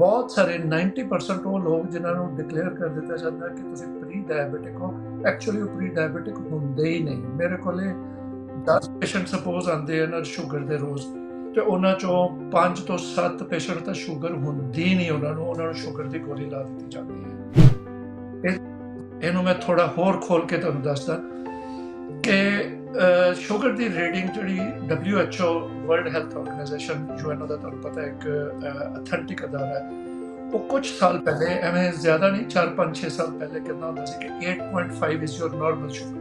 ਬਹੁਤ ਸਾਰੇ 90% ਉਹ ਲੋਕ ਜਿਨ੍ਹਾਂ ਨੂੰ ਡਿਕਲੇਅਰ ਕਰ ਦਿੱਤਾ ਜਾਂਦਾ ਕਿ ਤੁਸੀਂ ਪ੍ਰੀ ਡਾਇਬੀਟਿਕ ਹੋ। ਐਕਚੁਅਲੀ ਉਹ ਪ੍ਰੀ ਡਾਇਬੀਟਿਕ ਹੁੰਦੇ ਹੀ ਨਹੀਂ। ਮੇਰੇ ਕੋਲੇ 10 ਪੇਸ਼ੈਂਟ ਸਪੋਜ਼ ਆਉਂਦੇ ਹਨ ਸ਼ੂਗਰ ਦੇ ਰੋਜ਼, ਤੇ ਉਹਨਾਂ ਚੋਂ 5 ਤੋਂ 7 ਪੇਸ਼ੈਂਟ ਤਾਂ ਸ਼ੂਗਰ ਹੁੰਦੀ ਨਹੀਂ ਉਹਨਾਂ ਨੂੰ ਉਹਨਾਂ ਨੂੰ ਸ਼ੂਗਰ ਦੀ ਗੋਲੀ ਲਾ ਦਿੱਤੀ ਜਾਂਦੀ ਹੈ। ਇਹ- ਇਹਨੂੰ ਮੈਂ ਥੋੜਾ ਹੋਰ ਖੋਲ ਕੇ ਤੁਹਾਨੂੰ ਦੱਸਦਾ ਕਿ ਸ਼ੂਗਰ ਦੀ ਰੀਡਿੰਗ ਜਿਹੜੀ WHO world health organisation UNO ਦਾ ਤੁਹਾਨੂੰ ਪਤਾ ਇੱਕ ਅਥੈਂਟਿਕ ਅਦਾਰਾ ਹੈ, ਉਹ ਕੁਝ ਸਾਲ ਪਹਿਲੇ, ਐਵੇਂ ਜ਼ਿਆਦਾ ਨਹੀਂ 4 5 6 ਸਾਲ ਪਹਿਲੇ ਕਹਿੰਦਾ ਹੁੰਦਾ ਸੀ ਕਿ 8.5 ਇਜ਼ ਯੋਰ ਨਾਰਮਲ ਸ਼ੂਗਰ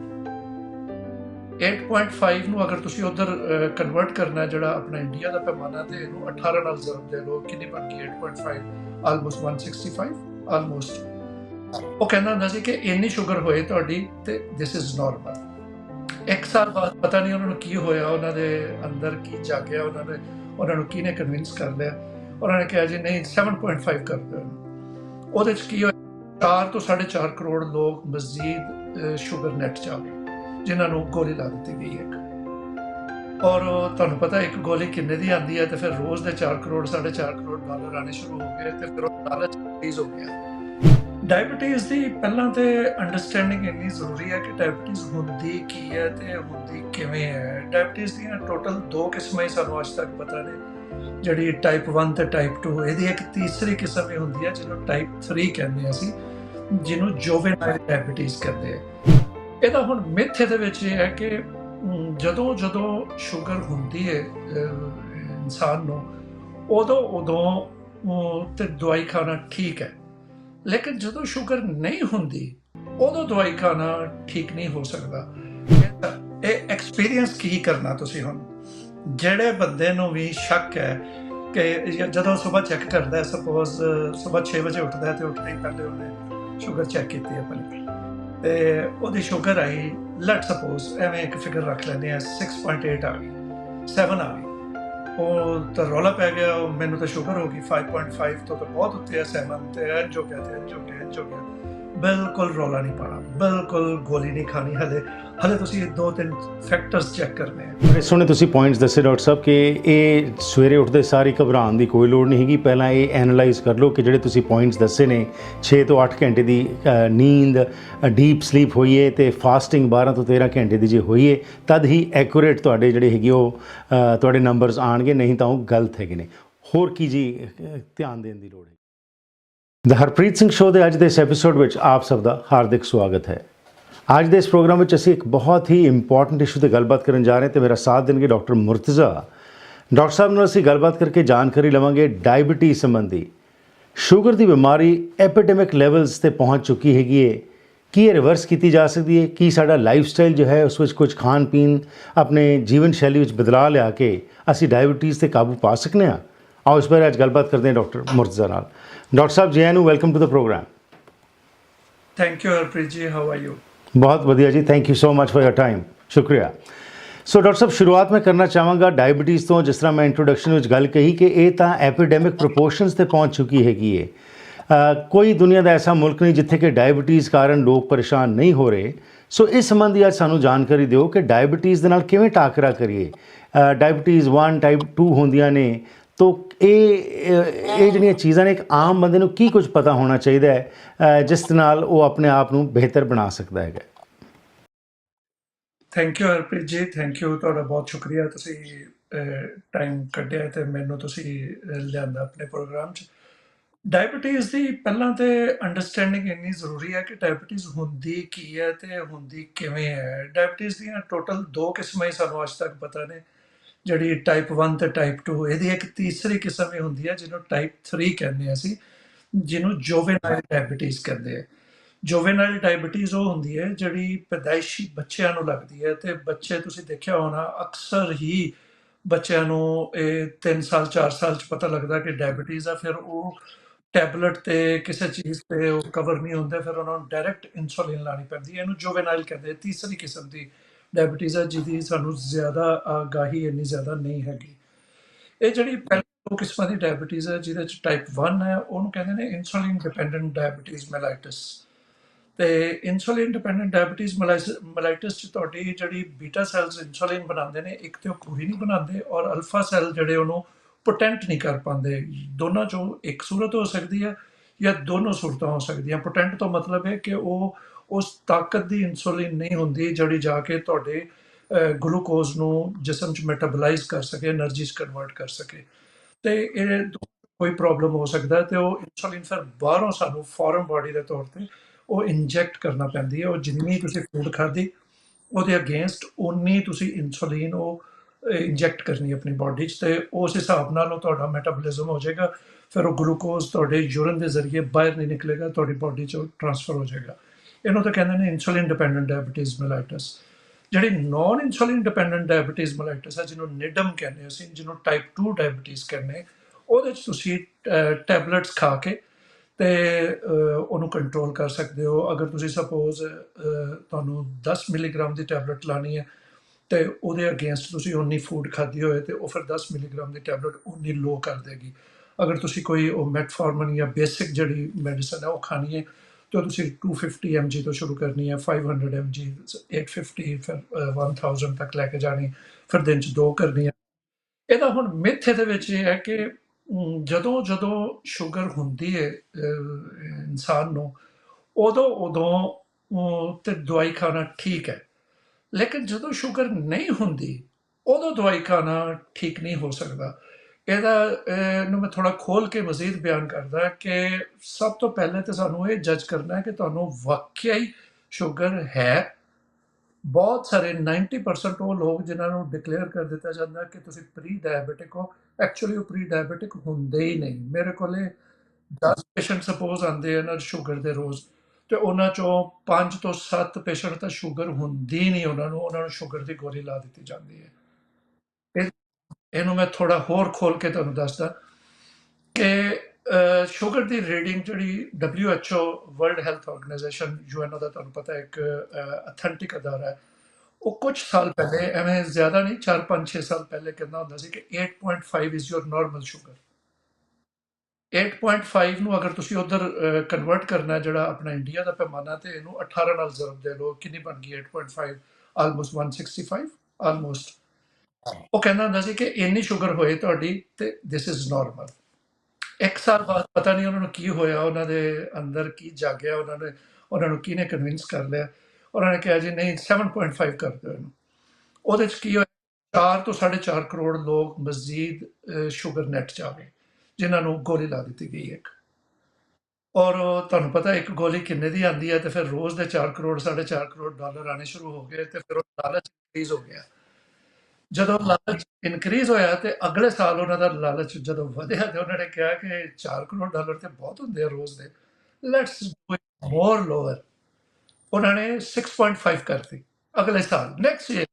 8.5 ਨੂੰ ਅਗਰ ਤੁਸੀਂ ਉਧਰ ਕਨਵਰਟ ਕਰਨਾ ਜਿਹੜਾ ਆਪਣਾ ਇੰਡੀਆ ਦਾ ਪੈਮਾਨਾ ਤੇ ਇਹਨੂੰ 18 ਨਾਲ ਜ਼ਰਬ ਦੇ ਲਓ, ਕਿੰਨੀ ਬਣ ਗਈ? 8.5 ਆਲਮੋਸਟ 165 ਆਲਮੋਸਟ ਉਹ ਕਹਿੰਦਾ ਹੁੰਦਾ ਸੀ ਕਿ ਇੰਨੀ ਸ਼ੂਗਰ ਹੋਏ ਤੁਹਾਡੀ ਤੇ ਥਿਸ ਇਜ਼ ਨਾਰਮਲ ਇੱਕ ਸਾਲ ਬਾਅਦ ਪਤਾ ਨਹੀਂ ਉਹਨਾਂ ਨੂੰ ਕੀ ਹੋਇਆ, ਉਹਨਾਂ ਦੇ ਅੰਦਰ ਕੀ ਜਾਗਿਆ, ਉਹਨਾਂ ਨੇ, ਉਹਨਾਂ ਨੂੰ ਕਿਹਨੇ ਕਨਵਿੰਸ ਕਰ ਲਿਆ? ਉਹਨਾਂ ਨੇ ਕਿਹਾ ਜੀ, ਨਹੀਂ 7.5 ਕਰ ਦਿਓ ਉਹਦੇ ਚ ਕੀ ਹੋਇਆ? 4 ਤੋਂ 4.5 ਕਰੋੜ ਲੋਕ ਮਜ਼ੀਦ ਸ਼ੂਗਰ ਨੈਟ ਚ ਆ ਗਏ, ਜਿਨ੍ਹਾਂ ਨੂੰ ਗੋਲੀ ਲਾ ਦਿੱਤੀ ਗਈ ਇੱਕ। ਔਰ ਤੁਹਾਨੂੰ ਪਤਾ ਇੱਕ ਗੋਲੀ ਕਿੰਨੇ ਦੀ ਆਂਦੀ ਹੈ, ਤੇ ਫਿਰ ਰੋਜ਼ ਦੇ 4 ਕਰੋੜ 4.5 ਕਰੋੜ ਡਾਲਰ ਆਣੇ ਸ਼ੁਰੂ ਹੋ ਗਏ, ਤੇ ਫਿਰ ਉਹ ਲਾਲਚ ਇੰਕਰੀਜ਼ ਹੋ ਗਿਆ ਡਾਇਬੀਟੀਜ਼ ਦੀ ਪਹਿਲਾਂ ਤੇ ਅੰਡਰਸਟੈਂਡਿੰਗ ਇੰਨੀ ਜ਼ਰੂਰੀ ਹੈ ਕਿ ਡਾਇਬੀਟੀਜ਼ ਹੁੰਦੀ ਕੀ ਹੈ ਤੇ ਹੁੰਦੀ ਕਿਵੇਂ ਹੈ। ਡਾਇਬੀਟੀਜ਼ ਦੀਆਂ ਟੋਟਲ ਦੋ ਕਿਸਮਾਂ ਹੀ ਸਾਨੂੰ ਅੱਜ ਤੱਕ ਪਤਾ ਨੇ। ਜਿਹੜੀ ਟਾਈਪ 1 ਤੇ ਟਾਈਪ 2 ਇਹਦੀ ਇੱਕ ਤੀਸਰੀ ਕਿਸਮ ਵੀ ਹੁੰਦੀ ਹੈ ਜਿਹਨੂੰ ਟਾਈਪ 3 ਕਹਿੰਦੇ ਹਾਂ ਅਸੀਂ ਜਿਹਨੂੰ ਜੋਵੇਨਾਈਲ ਡਾਇਬੀਟੀਜ਼ ਕਹਿੰਦੇ ਆ। ਇਹਦਾ ਹੁਣ ਮਿੱਥ ਇਹਦੇ ਵਿੱਚ ਇਹ ਹੈ ਕਿ ਜਦੋਂ ਜਦੋਂ ਸ਼ੂਗਰ ਹੁੰਦੀ ਹੈ ਇਨਸਾਨ ਨੂੰ ਉਦੋਂ ਉਦੋਂ ਅਮ, ਤੇ ਦਵਾਈ ਖਾਣਾ ਠੀਕ ਹੈ। ਲੇਕਿਨ ਜਦੋਂ ਸ਼ੂਗਰ ਨਹੀਂ ਹੁੰਦੀ, ਉਦੋਂ ਦਵਾਈ ਖਾਣਾ ਠੀਕ ਨਹੀਂ ਹੋ ਸਕਦਾ। ਇਹ- ਐਕਸਪੀਰੀਅੰਸ ਕੀ ਕਰਨਾ ਤੁਸੀਂ ਹੁਣ? ਜਿਹੜੇ ਬੰਦੇ ਨੂੰ ਵੀ ਸ਼ੱਕ ਹੈ ਕਿ ਜਦੋਂ ਸਵੇਰ ਚੈੱਕ ਕਰਦਾ ਹੈ ਸਪੋਜ਼ ਸਵੇਰ 6 ਵਜੇ ਉੱਠਦਾ ਹੈ ਤੇ ਉੱਠਦੇ ਹੀ ਪਹਿਲੇ ਉਹਨੇ ਸ਼ੂਗਰ ਚੈੱਕ ਕੀਤੀ ਆਪਣੀ। ਤੇ ਉਹਦੀ ਸ਼ੂਗਰ ਆਈ ਲੈਟ ਸਪੋਜ਼ ਐਵੇਂ ਇੱਕ ਫਿਗਰ ਰੱਖ ਲੈਂਦੇ ਆ 6.8 ਆ ਗਈ 7 ਆ ਗਈ। ਉਹ ਤਾਂ ਰੌਲਾ ਪੈ ਗਿਆ, ਉਹ ਮੈਨੂੰ ਤਾਂ ਸ਼ੂਗਰ ਹੋ ਗਈ 5.5 ਤੋਂ ਤਾਂ ਬਹੁਤ ਉੱਤੇ ਹੈ 7 ਤੇ ਐ ਜੋ ਗਿਆ ਤੇ ਇੰਜ ਹੋ ਗਿਆ ਇੰਜ ਹੋ ਗਿਆ। ਬਿਲਕੁਲ ਰੌਲਾ ਨਹੀਂ ਪਾਣਾ ਬਿਲਕੁਲ ਗੋਲੀ ਨਹੀਂ ਖਾਣੀ ਹਲੇ ਹਲੇ ਤੁਸੀਂ ਦੋ ਤਿੰਨ ਫੈਕਟਰਸ ਚੈੱਕ ਕਰਨੇ ਆ। ਬੜੇ ਸੋਹਣੇ ਤੁਸੀਂ ਪੁਆਇੰਟਸ ਦੱਸੇ ਡਾਕਟਰ ਸਾਹਿਬ ਕਿ ਇਹ ਸਵੇਰੇ ਉੱਠਦੇ ਸਾਰੀ ਘਬਰਾਉਣ ਦੀ ਕੋਈ ਲੋੜ ਨਹੀਂ ਹੈਗੀ। ਪਹਿਲਾਂ ਇਹ ਐਨਾਲਾਈਜ਼ ਕਰ ਲਓ ਕਿ ਜਿਹੜੇ ਤੁਸੀਂ ਪੁਆਇੰਟਸ ਦੱਸੇ ਨੇ 6 ਤੋਂ 8 ਘੰਟੇ ਦੀ ਨੀਂਦ ਡੀਪ ਸਲੀਪ ਹੋਈਏ ਤੇ ਫਾਸਟਿੰਗ 12 ਤੋਂ 13 ਘੰਟੇ ਦੀ ਜੇ ਹੋਈਏ, ਤਦ ਹੀ ਐਕੂਰੇਟ ਤੁਹਾਡੇ ਜਿਹੜੇ ਹੈਗੇ ਉਹ ਤੁਹਾਡੇ ਨੰਬਰਸ ਆਣਗੇ ਨਹੀਂ ਤਾਂ ਉਹ ਗਲਤ ਹੈਗੇ ਨੇ। ਹੋਰ ਕੀ ਜੀ ਧਿਆਨ ਦੇਣ ਦੀ ਲੋੜ ਹੈ ਦ ਹਰਪ੍ਰੀਤ ਸਿੰਘ ਸ਼ੋਅ ਦੇ ਅੱਜ ਦੇ ਇਸ ਐਪੀਸੋਡ ਵਿੱਚ ਆਪ ਸਭ ਦਾ ਹਾਰਦਿਕ ਸਵਾਗਤ ਹੈ। ਅੱਜ ਦੇ ਇਸ ਪ੍ਰੋਗਰਾਮ ਵਿੱਚ ਅਸੀਂ ਇੱਕ ਬਹੁਤ ਹੀ ਇੰਪੋਰਟੈਂਟ ਇਸ਼ੂ ਤੇ ਗੱਲਬਾਤ ਕਰਨ ਜਾ ਰਹੇ ਹਾਂ ਤੇ ਮੇਰਾ ਸਾਥ ਦੇਣਗੇ ਡਾਕਟਰ ਮੁਰਤਜ਼ਾ। ਡਾਕਟਰ ਸਾਹਿਬ ਨਾਲ ਅਸੀਂ ਗੱਲਬਾਤ ਕਰਕੇ ਜਾਣਕਾਰੀ ਲਵਾਂਗੇ ਡਾਇਬੀਟੀਜ਼ ਸੰਬੰਧੀ। ਸ਼ੂਗਰ ਦੀ ਬਿਮਾਰੀ ਐਪੀਡੈਮਿਕ ਲੈਵਲਸ ਤੇ ਪਹੁੰਚ ਚੁੱਕੀ ਹੈਗੀ ਹੈ ਕੀ ਇਹ ਰਿਵਰਸ ਕੀਤੀ ਜਾ ਸਕਦੀ ਹੈ ਕੀ ਸਾਡਾ ਲਾਈਫ ਸਟਾਈਲ ਜੋ ਹੈ ਉਸ ਵਿੱਚ ਕੁਝ ਖਾਣ ਪੀਣ ਆਪਣੇ ਜੀਵਨ ਸ਼ੈਲੀ ਵਿੱਚ ਬਦਲਾਅ ਲਿਆ ਕੇ ਅਸੀਂ ਡਾਇਬੀਟੀਜ਼ ਤੇ ਕਾਬੂ ਪਾ ਸਕਨੇ ਹਾਂ ਆਓ ਇਸ ਬਾਰੇ ਅੱਜ ਗੱਲਬਾਤ ਕਰਦੇ ਹਾਂ ਡਾਕਟਰ ਮੁਰਤਜ਼ਾ ਨਾਲ। ਡਾਕਟਰ ਸਾਹਿਬ ਜੀ ਨੂੰ welcome to the programme thank you Harpreet ji how are you ਬਹੁਤ ਵਧੀਆ ji thank you so much for your time ਸ਼ੁਕਰੀਆ ਸੋ ਡਾਕਟਰ ਸਾਹਿਬ ਸ਼ੁਰੂਆਤ ਮੈਂ ਕਰਨਾ ਚਾਹਾਂਗਾ ਡਾਇਬੀਟੀਜ਼ ਤੋਂ ਜਿਸ ਤਰ੍ਹਾਂ ਮੈਂ ਇੰਟਰੋਡਕਸ਼ਨ ਵਿੱਚ ਗੱਲ ਕਹੀ ਕਿ ਇਹ ਤਾਂ ਐਪੀਡੈਮਿਕ ਪ੍ਰੋਪੋਰਸ਼ਨਸ ਤੇ ਪਹੁੰਚ ਚੁੱਕੀ ਹੈਗੀ ਹੈ ਕੋਈ ਦੁਨੀਆ ਦਾ ਐਸਾ ਮੁਲਕ ਨਹੀਂ ਜਿੱਥੇ ਕਿ ਡਾਇਬੀਟੀਜ਼ ਕਾਰਨ ਲੋਕ ਪਰੇਸ਼ਾਨ ਨਹੀਂ ਹੋ ਰਹੇ ਸੋ ਇਸ ਸੰਬੰਧੀ ਅੱਜ ਸਾਨੂੰ ਜਾਣਕਾਰੀ ਦਿਓ ਕਿ ਡਾਇਬੀਟੀਜ਼ ਦੇ ਨਾਲ ਕਿਵੇਂ ਟਾਕਰਾ ਕਰੀਏ ਡਾਇਬੀਟੀਜ਼ 1 ਟਾਈਪ 2 ਹੁੰਦੀਆਂ ਨੇ ਤੋ ਇਹ ਇਹ ਜਿਹੜੀਆਂ ਚੀਜ਼ਾਂ ਨੇ, ਇੱਕ ਆਮ ਬੰਦੇ ਨੂੰ ਕੀ ਕੁਝ ਪਤਾ ਹੋਣਾ ਚਾਹੀਦਾ ਹੈ ਜਿਸ ਨਾਲ ਉਹ ਆਪਣੇ ਆਪ ਨੂੰ ਬਿਹਤਰ ਬਣਾ ਸਕਦਾ ਹੈਗਾ? ਥੈਂਕ ਯੂ ਹਰਪ੍ਰੀਤ ਜੀ ਥੈਂਕ ਯੂ ਤੁਹਾਡਾ ਬਹੁਤ ਸ਼ੁਕਰੀਆ। ਤੁਸੀਂ ਟਾਈਮ ਕੱਢਿਆ ਤੇ ਮੈਨੂੰ ਤੁਸੀਂ ਲਿਆਂਦਾ ਆਪਣੇ ਪ੍ਰੋਗਰਾਮ 'ਚ। ਡਾਇਬੀਟੀਜ਼ ਦੀ ਪਹਿਲਾਂ ਤੇ ਅੰਡਰਸਟੈਂਡਿੰਗ ਇੰਨੀ ਜ਼ਰੂਰੀ ਹੈ ਕਿ ਡਾਇਬੀਟੀਜ਼ ਹੁੰਦੀ ਕੀ ਹੈ ਤੇ ਹੁੰਦੀ ਕਿਵੇਂ ਹੈ। ਡਾਇਬੀਟੀਜ਼ ਦੀਆਂ ਟੋਟਲ ਦੋ ਕਿਸਮਾਂ ਹੀ ਸਾਨੂੰ ਅੱਜ ਤੱਕ ਪਤਾ ਨੇ। ਜਿਹੜੀ ਟਾਈਪ 1 ਤੇ ਟਾਈਪ 2 ਇਹਦੀ ਇੱਕ ਤੀਸਰੀ ਕਿਸਮ ਵੀ ਹੁੰਦੀ ਹੈ, ਜਿਹਨੂੰ ਟਾਈਪ 3 ਕਹਿੰਦੇ ਹਾਂ ਅਸੀਂ, ਜਿਹਨੂੰ ਜੋਵੇਨਾਈਲ ਡਾਇਬੀਟੀਜ਼ ਕਹਿੰਦੇ ਆ। ਜੋਵੇਨਾਈਲ ਡਾਇਬੀਟੀਜ਼ ਉਹ ਹੁੰਦੀ ਹੈ ਜਿਹੜੀ ਪੈਦਾਇਸ਼ੀ ਬੱਚਿਆਂ ਨੂੰ ਲੱਗਦੀ ਹੈ ਤੇ ਬੱਚੇ ਤੁਸੀਂ ਦੇਖਿਆ ਹੋਣਾ, ਅਕਸਰ ਹੀ ਬੱਚਿਆਂ ਨੂੰ ਇਹ 3 ਸਾਲ 4 ਸਾਲ ਚ ਪਤਾ ਲੱਗਦਾ ਕਿ ਡਾਇਬੀਟੀਜ਼ ਆ, ਫਿਰ ਉਹ ਟੈਬਲੇਟ ਤੇ ਕਿਸੇ ਚੀਜ਼ ਤੇ ਉਹ ਕਵਰ ਨਹੀਂ ਹੁੰਦਾ, ਫਿਰ ਉਹਨਾਂ ਨੂੰ ਡਾਇਰੈਕਟ ਇਨਸੂਲਿਨ ਲਾਣੀ ਪੈਂਦੀ ਹੈ। ਇਹਨੂੰ ਜੋਵੇਨਾਈਲ ਕਹਿੰਦੇ ਤੀਸਰੀ ਕਿਸਮ ਦੀ ਡਾਇਬਟੀਜ਼ ਹੈ ਜਿਹਦੀ ਸਾਨੂੰ ਜ਼ਿਆਦਾ ਆਗਾਹੀ ਇੰਨੀ ਜ਼ਿਆਦਾ ਨਹੀਂ ਹੈਗੀ। ਇਹ ਜਿਹੜੀ ਪਹਿਲੀ ਦੋ ਕਿਸਮਾਂ ਦੀ ਡਾਇਬਟੀਜ਼ ਹੈ ਜਿਹਦੇ ਚ ਟਾਈਪ 1 ਹੈ, ਉਹਨੂੰ ਕਹਿੰਦੇ ਨੇ ਇਨਸੂਲਿਨ ਡਿਪੈਂਡੈਂਟ ਡਾਇਬਟੀਜ਼ ਮੈਲਾਈਟਿਸ ਤੇ ਇਨਸੂਲਿਨ ਡਿਪੈਂਡੈਂਟ ਡਾਇਬੀਟੀਜ਼ ਮੈਲਾਈਟਿਸ ਚ ਤੁਹਾਡੀ ਜਿਹੜੀ ਬੀਟਾ ਸੈਲਸ ਇਨਸੂਲਿਨ ਬਣਾਉਂਦੇ ਨੇ, ਇੱਕ ਤੇ ਉਹ ਪੂਰੀ ਨਹੀਂ ਬਣਾਉਂਦੇ ਔਰ ਅਲਫਾ ਸੈਲ ਜਿਹੜੇ ਉਹਨੂੰ ਪੋਟੈਂਟ ਨਹੀਂ ਕਰ ਪਾਉਂਦੇ। ਦੋਨਾਂ ਚੋਂ ਇੱਕ ਸੂਰਤ ਹੋ ਸਕਦੀ ਹੈ ਜਾਂ ਦੋਨੋਂ ਸੂਰਤਾਂ ਹੋ ਸਕਦੀਆਂ। ਪੋਟੈਂਟ ਤੋਂ ਮਤਲਬ ਹੈ ਕਿ ਉਹ ਉਸ ਤਾਕਤ ਦੀ ਇਨਸੂਲਿਨ ਨਹੀਂ ਹੁੰਦੀ ਜਿਹੜੀ ਜਾ ਕੇ ਤੁਹਾਡੇ ਗਲੂਕੋਜ਼ ਨੂੰ ਜਿਸਮ ਚ ਮੈਟਾਬੋਲਾਈਜ਼ ਕਰ ਸਕੇ એનર્ਜੀ ਚ ਕਨਵਰਟ ਕਰ ਸਕੇ। ਤੇ ਇਹ ਕੋਈ ਪ੍ਰੋਬਲਮ ਹੋ ਸਕਦਾ ਤੇ ਉਹ ਇਨਸੂਲਿਨ ਫਿਰ ਬਾਹਰੋਂ ਸਾਨੂੰ ਫੋਰਨ ਬਾਡੀ ਦੇ ਤੌਰ ਤੇ ਉਹ ਇੰਜੈਕਟ ਕਰਨਾ ਪੈਂਦੀ ਹੈ। ਉਹ ਜਿੰਨੀ ਤੁਸੀਂ ਫੂਡ ਖਾਦੀ ਉਹਦੇ ਅਗੇਂਸਟ ਉਨੀ ਤੁਸੀਂ ਇਨਸੂਲਿਨ ਉਹ ਇੰਜੈਕਟ ਕਰਨੀ ਆਪਣੀ ਬਾਡੀ 'ਚ ਤੇ ਉਸ ਹਿਸਾਬ ਨਾਲ ਉਹ ਤੁਹਾਡਾ ਮੈਟਾਬੋਲਿਜ਼ਮ ਹੋ ਜਾਏਗਾ। ਫਿਰ ਉਹ ਗਲੂਕੋਜ਼ ਤੁਹਾਡੇ ਯੂਰਨ ਦੇ ਜ਼ਰੀਏ ਬਾਹਰ ਨਹੀਂ ਨਿਕਲੇਗਾ, ਤੁਹਾਡੀ ਬਾਡੀ 'ਚ ਟ੍ਰਾਂਸਫਰ ਹੋ ਜਾਏਗਾ। ਇਹਨੂੰ ਤਾਂ ਕਹਿੰਦੇ ਨੇ ਇਨਸੂਲਿਨ ਡਿਪੈਂਡੈਂਟ ਡਾਇਬੀਟੀਜ਼ ਮੈਲਾਈਟਸ ਜਿਹੜੀ non insulin dependent diabetes mellitus ਹੈ, ਜਿਹਨੂੰ ਨਿਡਮ ਕਹਿੰਦੇ ਅਸੀਂ, ਜਿਹਨੂੰ ਟਾਈਪ 2 ਡਾਇਬੀਟੀਜ਼ ਕਹਿੰਦੇ ਉਹਦੇ 'ਚ ਤੁਸੀਂ ਟੈਬਲੇਟਸ ਖਾ ਕੇ ਤੇ ਉਹਨੂੰ ਕੰਟਰੋਲ ਕਰ ਸਕਦੇ ਹੋ। ਅਗਰ ਤੁਸੀਂ ਸਪੋਜ਼ ਤੁਹਾਨੂੰ 10 ਮਿਲੀਗ੍ਰਾਮ ਦੀ ਟੈਬਲੇਟ ਲਾਣੀ ਹੈ, ਤੇ ਉਹਦੇ ਅਗੇਂਸਟ ਤੁਸੀਂ ਉਨੀ ਫੂਡ ਖਾਧੀ ਹੋਏ ਤੇ ਉਹ ਫਿਰ 10 ਮਿਲੀਗ੍ਰਾਮ ਦੀ ਟੈਬਲੇਟ ਉਨੀ ਲੋ ਕਰ ਦੇਗੀ। ਅਗਰ ਤੁਸੀਂ ਕੋਈ ਉਹ ਮੈਟਫੋਰਮਨ ਜਾਂ ਬੇਸਿਕ ਜਿਹੜੀ ਮੈਡੀਸਨ ਹੈ ਉਹ ਖਾਣੀ ਹੈ ਤਾਂ ਤੁਸੀਂ 250 mg ਤੋਂ ਸ਼ੁਰੂ ਕਰਨੀ ਹੈ 500 mg 850 ਫਿਰ ਅਹ, 1000 ਤੱਕ ਲੈ ਕੇ ਜਾਣੀ ਫਿਰ ਦਿਨ ਚ ਦੋ ਕਰਨੀ ਹੈ ਇਹਦਾ ਹੁਣ ਮਿੱਥ ਇਹਦੇ ਵਿੱਚ ਇਹ ਹੈ ਕਿ ਜਦੋਂ ਜਦੋਂ ਸ਼ੂਗਰ ਹੁੰਦੀ ਹੈ ਇਨਸਾਨ ਨੂੰ ਉਦੋਂ ਉਦੋਂ ਅਹ, ਤੇ ਦਵਾਈ ਖਾਣਾ ਠੀਕ ਹੈ ਲੇਕਿਨ ਜਦੋਂ ਸ਼ੂਗਰ ਨਹੀਂ ਹੁੰਦੀ ਉਦੋਂ ਦਵਾਈ ਖਾਣਾ ਠੀਕ ਨਹੀਂ ਹੋ ਸਕਦਾ ਇਹਦਾ ਅਹ, ਨੂੰ ਮੈਂ ਥੋੜਾ ਖੋਲ ਕੇ ਮਜ਼ੀਦ ਬਿਆਨ ਕਰਦਾ ਕਿ ਸਭ ਤੋਂ ਪਹਿਲੇ ਤਾਂ ਸਾਨੂੰ ਇਹ ਜੱਜ ਕਰਨਾ ਹੈ ਕਿ ਤੁਹਾਨੂੰ ਵਾਕਿਆ ਹੀ ਸ਼ੂਗਰ ਹੈ। ਬਹੁਤ ਸਾਰੇ 90% ਉਹ ਲੋਕ ਜਿਨ੍ਹਾਂ ਨੂੰ ਡਿਕਲੇਅਰ ਕਰ ਦਿੱਤਾ ਜਾਂਦਾ ਕਿ ਤੁਸੀਂ ਪ੍ਰੀ ਡਾਇਬੀਟਿਕ ਹੋ। ਐਕਚੁਅਲੀ ਉਹ ਪ੍ਰੀ ਡਾਇਬੀਟਿਕ ਹੁੰਦੇ ਹੀ ਨਹੀਂ। ਮੇਰੇ ਕੋਲੇ 10 ਪੇਸ਼ੈਂਟ ਸਪੋਜ਼ ਆਉਂਦੇ ਆ ਨਾ ਸ਼ੂਗਰ ਦੇ ਰੋਜ਼ ਤੇ ਉਹਨਾਂ ਚੋਂ 5 ਤੋਂ 7 ਪੇਸ਼ੈਂਟ ਤਾਂ ਸ਼ੂਗਰ ਹੁੰਦੀ ਨਹੀਂ। ਉਹਨਾਂ ਨੂੰ ਉਹਨਾਂ ਨੂੰ ਸ਼ੂਗਰ ਦੀ ਗੋਲੀ ਲਾ ਦਿੱਤੀ ਜਾਂਦੀ ਹੈ। ਇਹਨੂੰ ਮੈਂ ਥੋੜਾ ਹੋਰ ਖੋਲ ਕੇ ਤੁਹਾਨੂੰ ਦੱਸਦਾ ਕਿ ਸ਼ੂਗਰ ਦੀ ਰੀਡਿੰਗ ਜਿਹੜੀ WHO world health organisation UNO ਦਾ ਤੁਹਾਨੂੰ ਪਤਾ ਇੱਕ ਅਥੈਂਟਿਕ ਅਦਾਰਾ ਹੈ, ਉਹ ਕੁਝ ਸਾਲ ਪਹਿਲੇ, ਐਵੇਂ ਜ਼ਿਆਦਾ ਨਹੀਂ 4 5 6 ਸਾਲ ਪਹਿਲੇ ਕਹਿੰਦਾ ਹੁੰਦਾ ਸੀ ਕਿ 8.5 ਇਜ਼ ਯੋਰ ਨਾਰਮਲ ਸ਼ੂਗਰ 8.5 ਨੂੰ ਅਗਰ ਤੁਸੀਂ ਉਧਰ ਕਨਵਰਟ ਕਰਨਾ ਜਿਹੜਾ ਆਪਣਾ ਇੰਡੀਆ ਦਾ ਪੈਮਾਨਾ ਤੇ ਇਹਨੂੰ 18 ਨਾਲ ਜ਼ਰਬ ਦੇ ਲਓ, ਕਿੰਨੀ ਬਣ ਗਈ 8.5 ਆਲਮੋਸਟ 165 ਆਲਮੋਸਟ ਉਹ ਕਹਿੰਦਾ ਹੁੰਦਾ ਸੀ ਕਿ ਇੰਨੀ ਸ਼ੂਗਰ ਹੋਏ ਤੁਹਾਡੀ ਤੇ ਥਿਸ ਇਜ਼ ਨਾਰਮਲ ਇੱਕ ਸਾਲ ਬਾਅਦ ਪਤਾ ਨਹੀਂ ਉਹਨਾਂ ਨੂੰ ਕੀ ਹੋਇਆ, ਉਹਨਾਂ ਦੇ ਅੰਦਰ ਕੀ ਜਾਗਿਆ, ਉਹਨਾਂ ਨੇ, ਉਹਨਾਂ ਨੂੰ ਕਿਹਨੇ ਕਨਵਿੰਸ ਕਰ ਲਿਆ। ਉਹਨਾਂ ਨੇ ਕਿਹਾ ਜੀ, ਨਹੀਂ 7.5 ਕਰ ਦਿਓ ਇਹਨੂੰ। ਉਹਦੇ ਚ ਕੀ ਹੋਇਆ? 4 ਤੋਂ 4.5 ਕਰੋੜ ਲੋਕ ਮਜ਼ੀਦ ਸ਼ੂਗਰ ਨੈਟ ਚ ਆ ਗਏ, ਜਿਨ੍ਹਾਂ ਨੂੰ ਗੋਲੀ ਲਾ ਦਿੱਤੀ ਗਈ ਇੱਕ। ਔਰ ਤੁਹਾਨੂੰ ਪਤਾ ਇੱਕ ਗੋਲੀ ਕਿੰਨੇ ਦੀ ਆਂਦੀ ਹੈ ਤੇ ਫਿਰ ਰੋਜ਼ ਦੇ 4 ਕਰੋੜ 4.5 ਕਰੋੜ ਡਾਲਰ ਆਣੇ ਸ਼ੁਰੂ ਹੋ ਗਏ, ਤੇ ਫਿਰ ਉਹ ਲਾਲਚ ਇਨਕਰੀਜ਼ ਹੋ ਗਿਆ। ਜਦੋਂ ਲਾਲਚ ਇਨਕਰੀਜ਼ ਹੋਇਆ ਤੇ ਅਗਲੇ ਸਾਲ ਉਹਨਾਂ ਦਾ ਲਾਲਚ ਜਦੋਂ ਵਧਿਆ ਤੇ ਉਹਨਾਂ ਨੇ ਕਿਹਾ ਕਿ 4 ਕਰੋੜ ਡਾਲਰ ਤੇ ਬਹੁਤ ਹੁੰਦੇ ਆ ਰੋਜ਼ ਦੇ। ਲੈਟਸ ਡੂ ਮੋਰ ਲੋਅਰ ਉਹਨਾਂ ਨੇ 6.5 ਕਰਤੀ ਅਗਲੇ ਸਾਲ। ਨੈਕਸਟ ਈਅਰ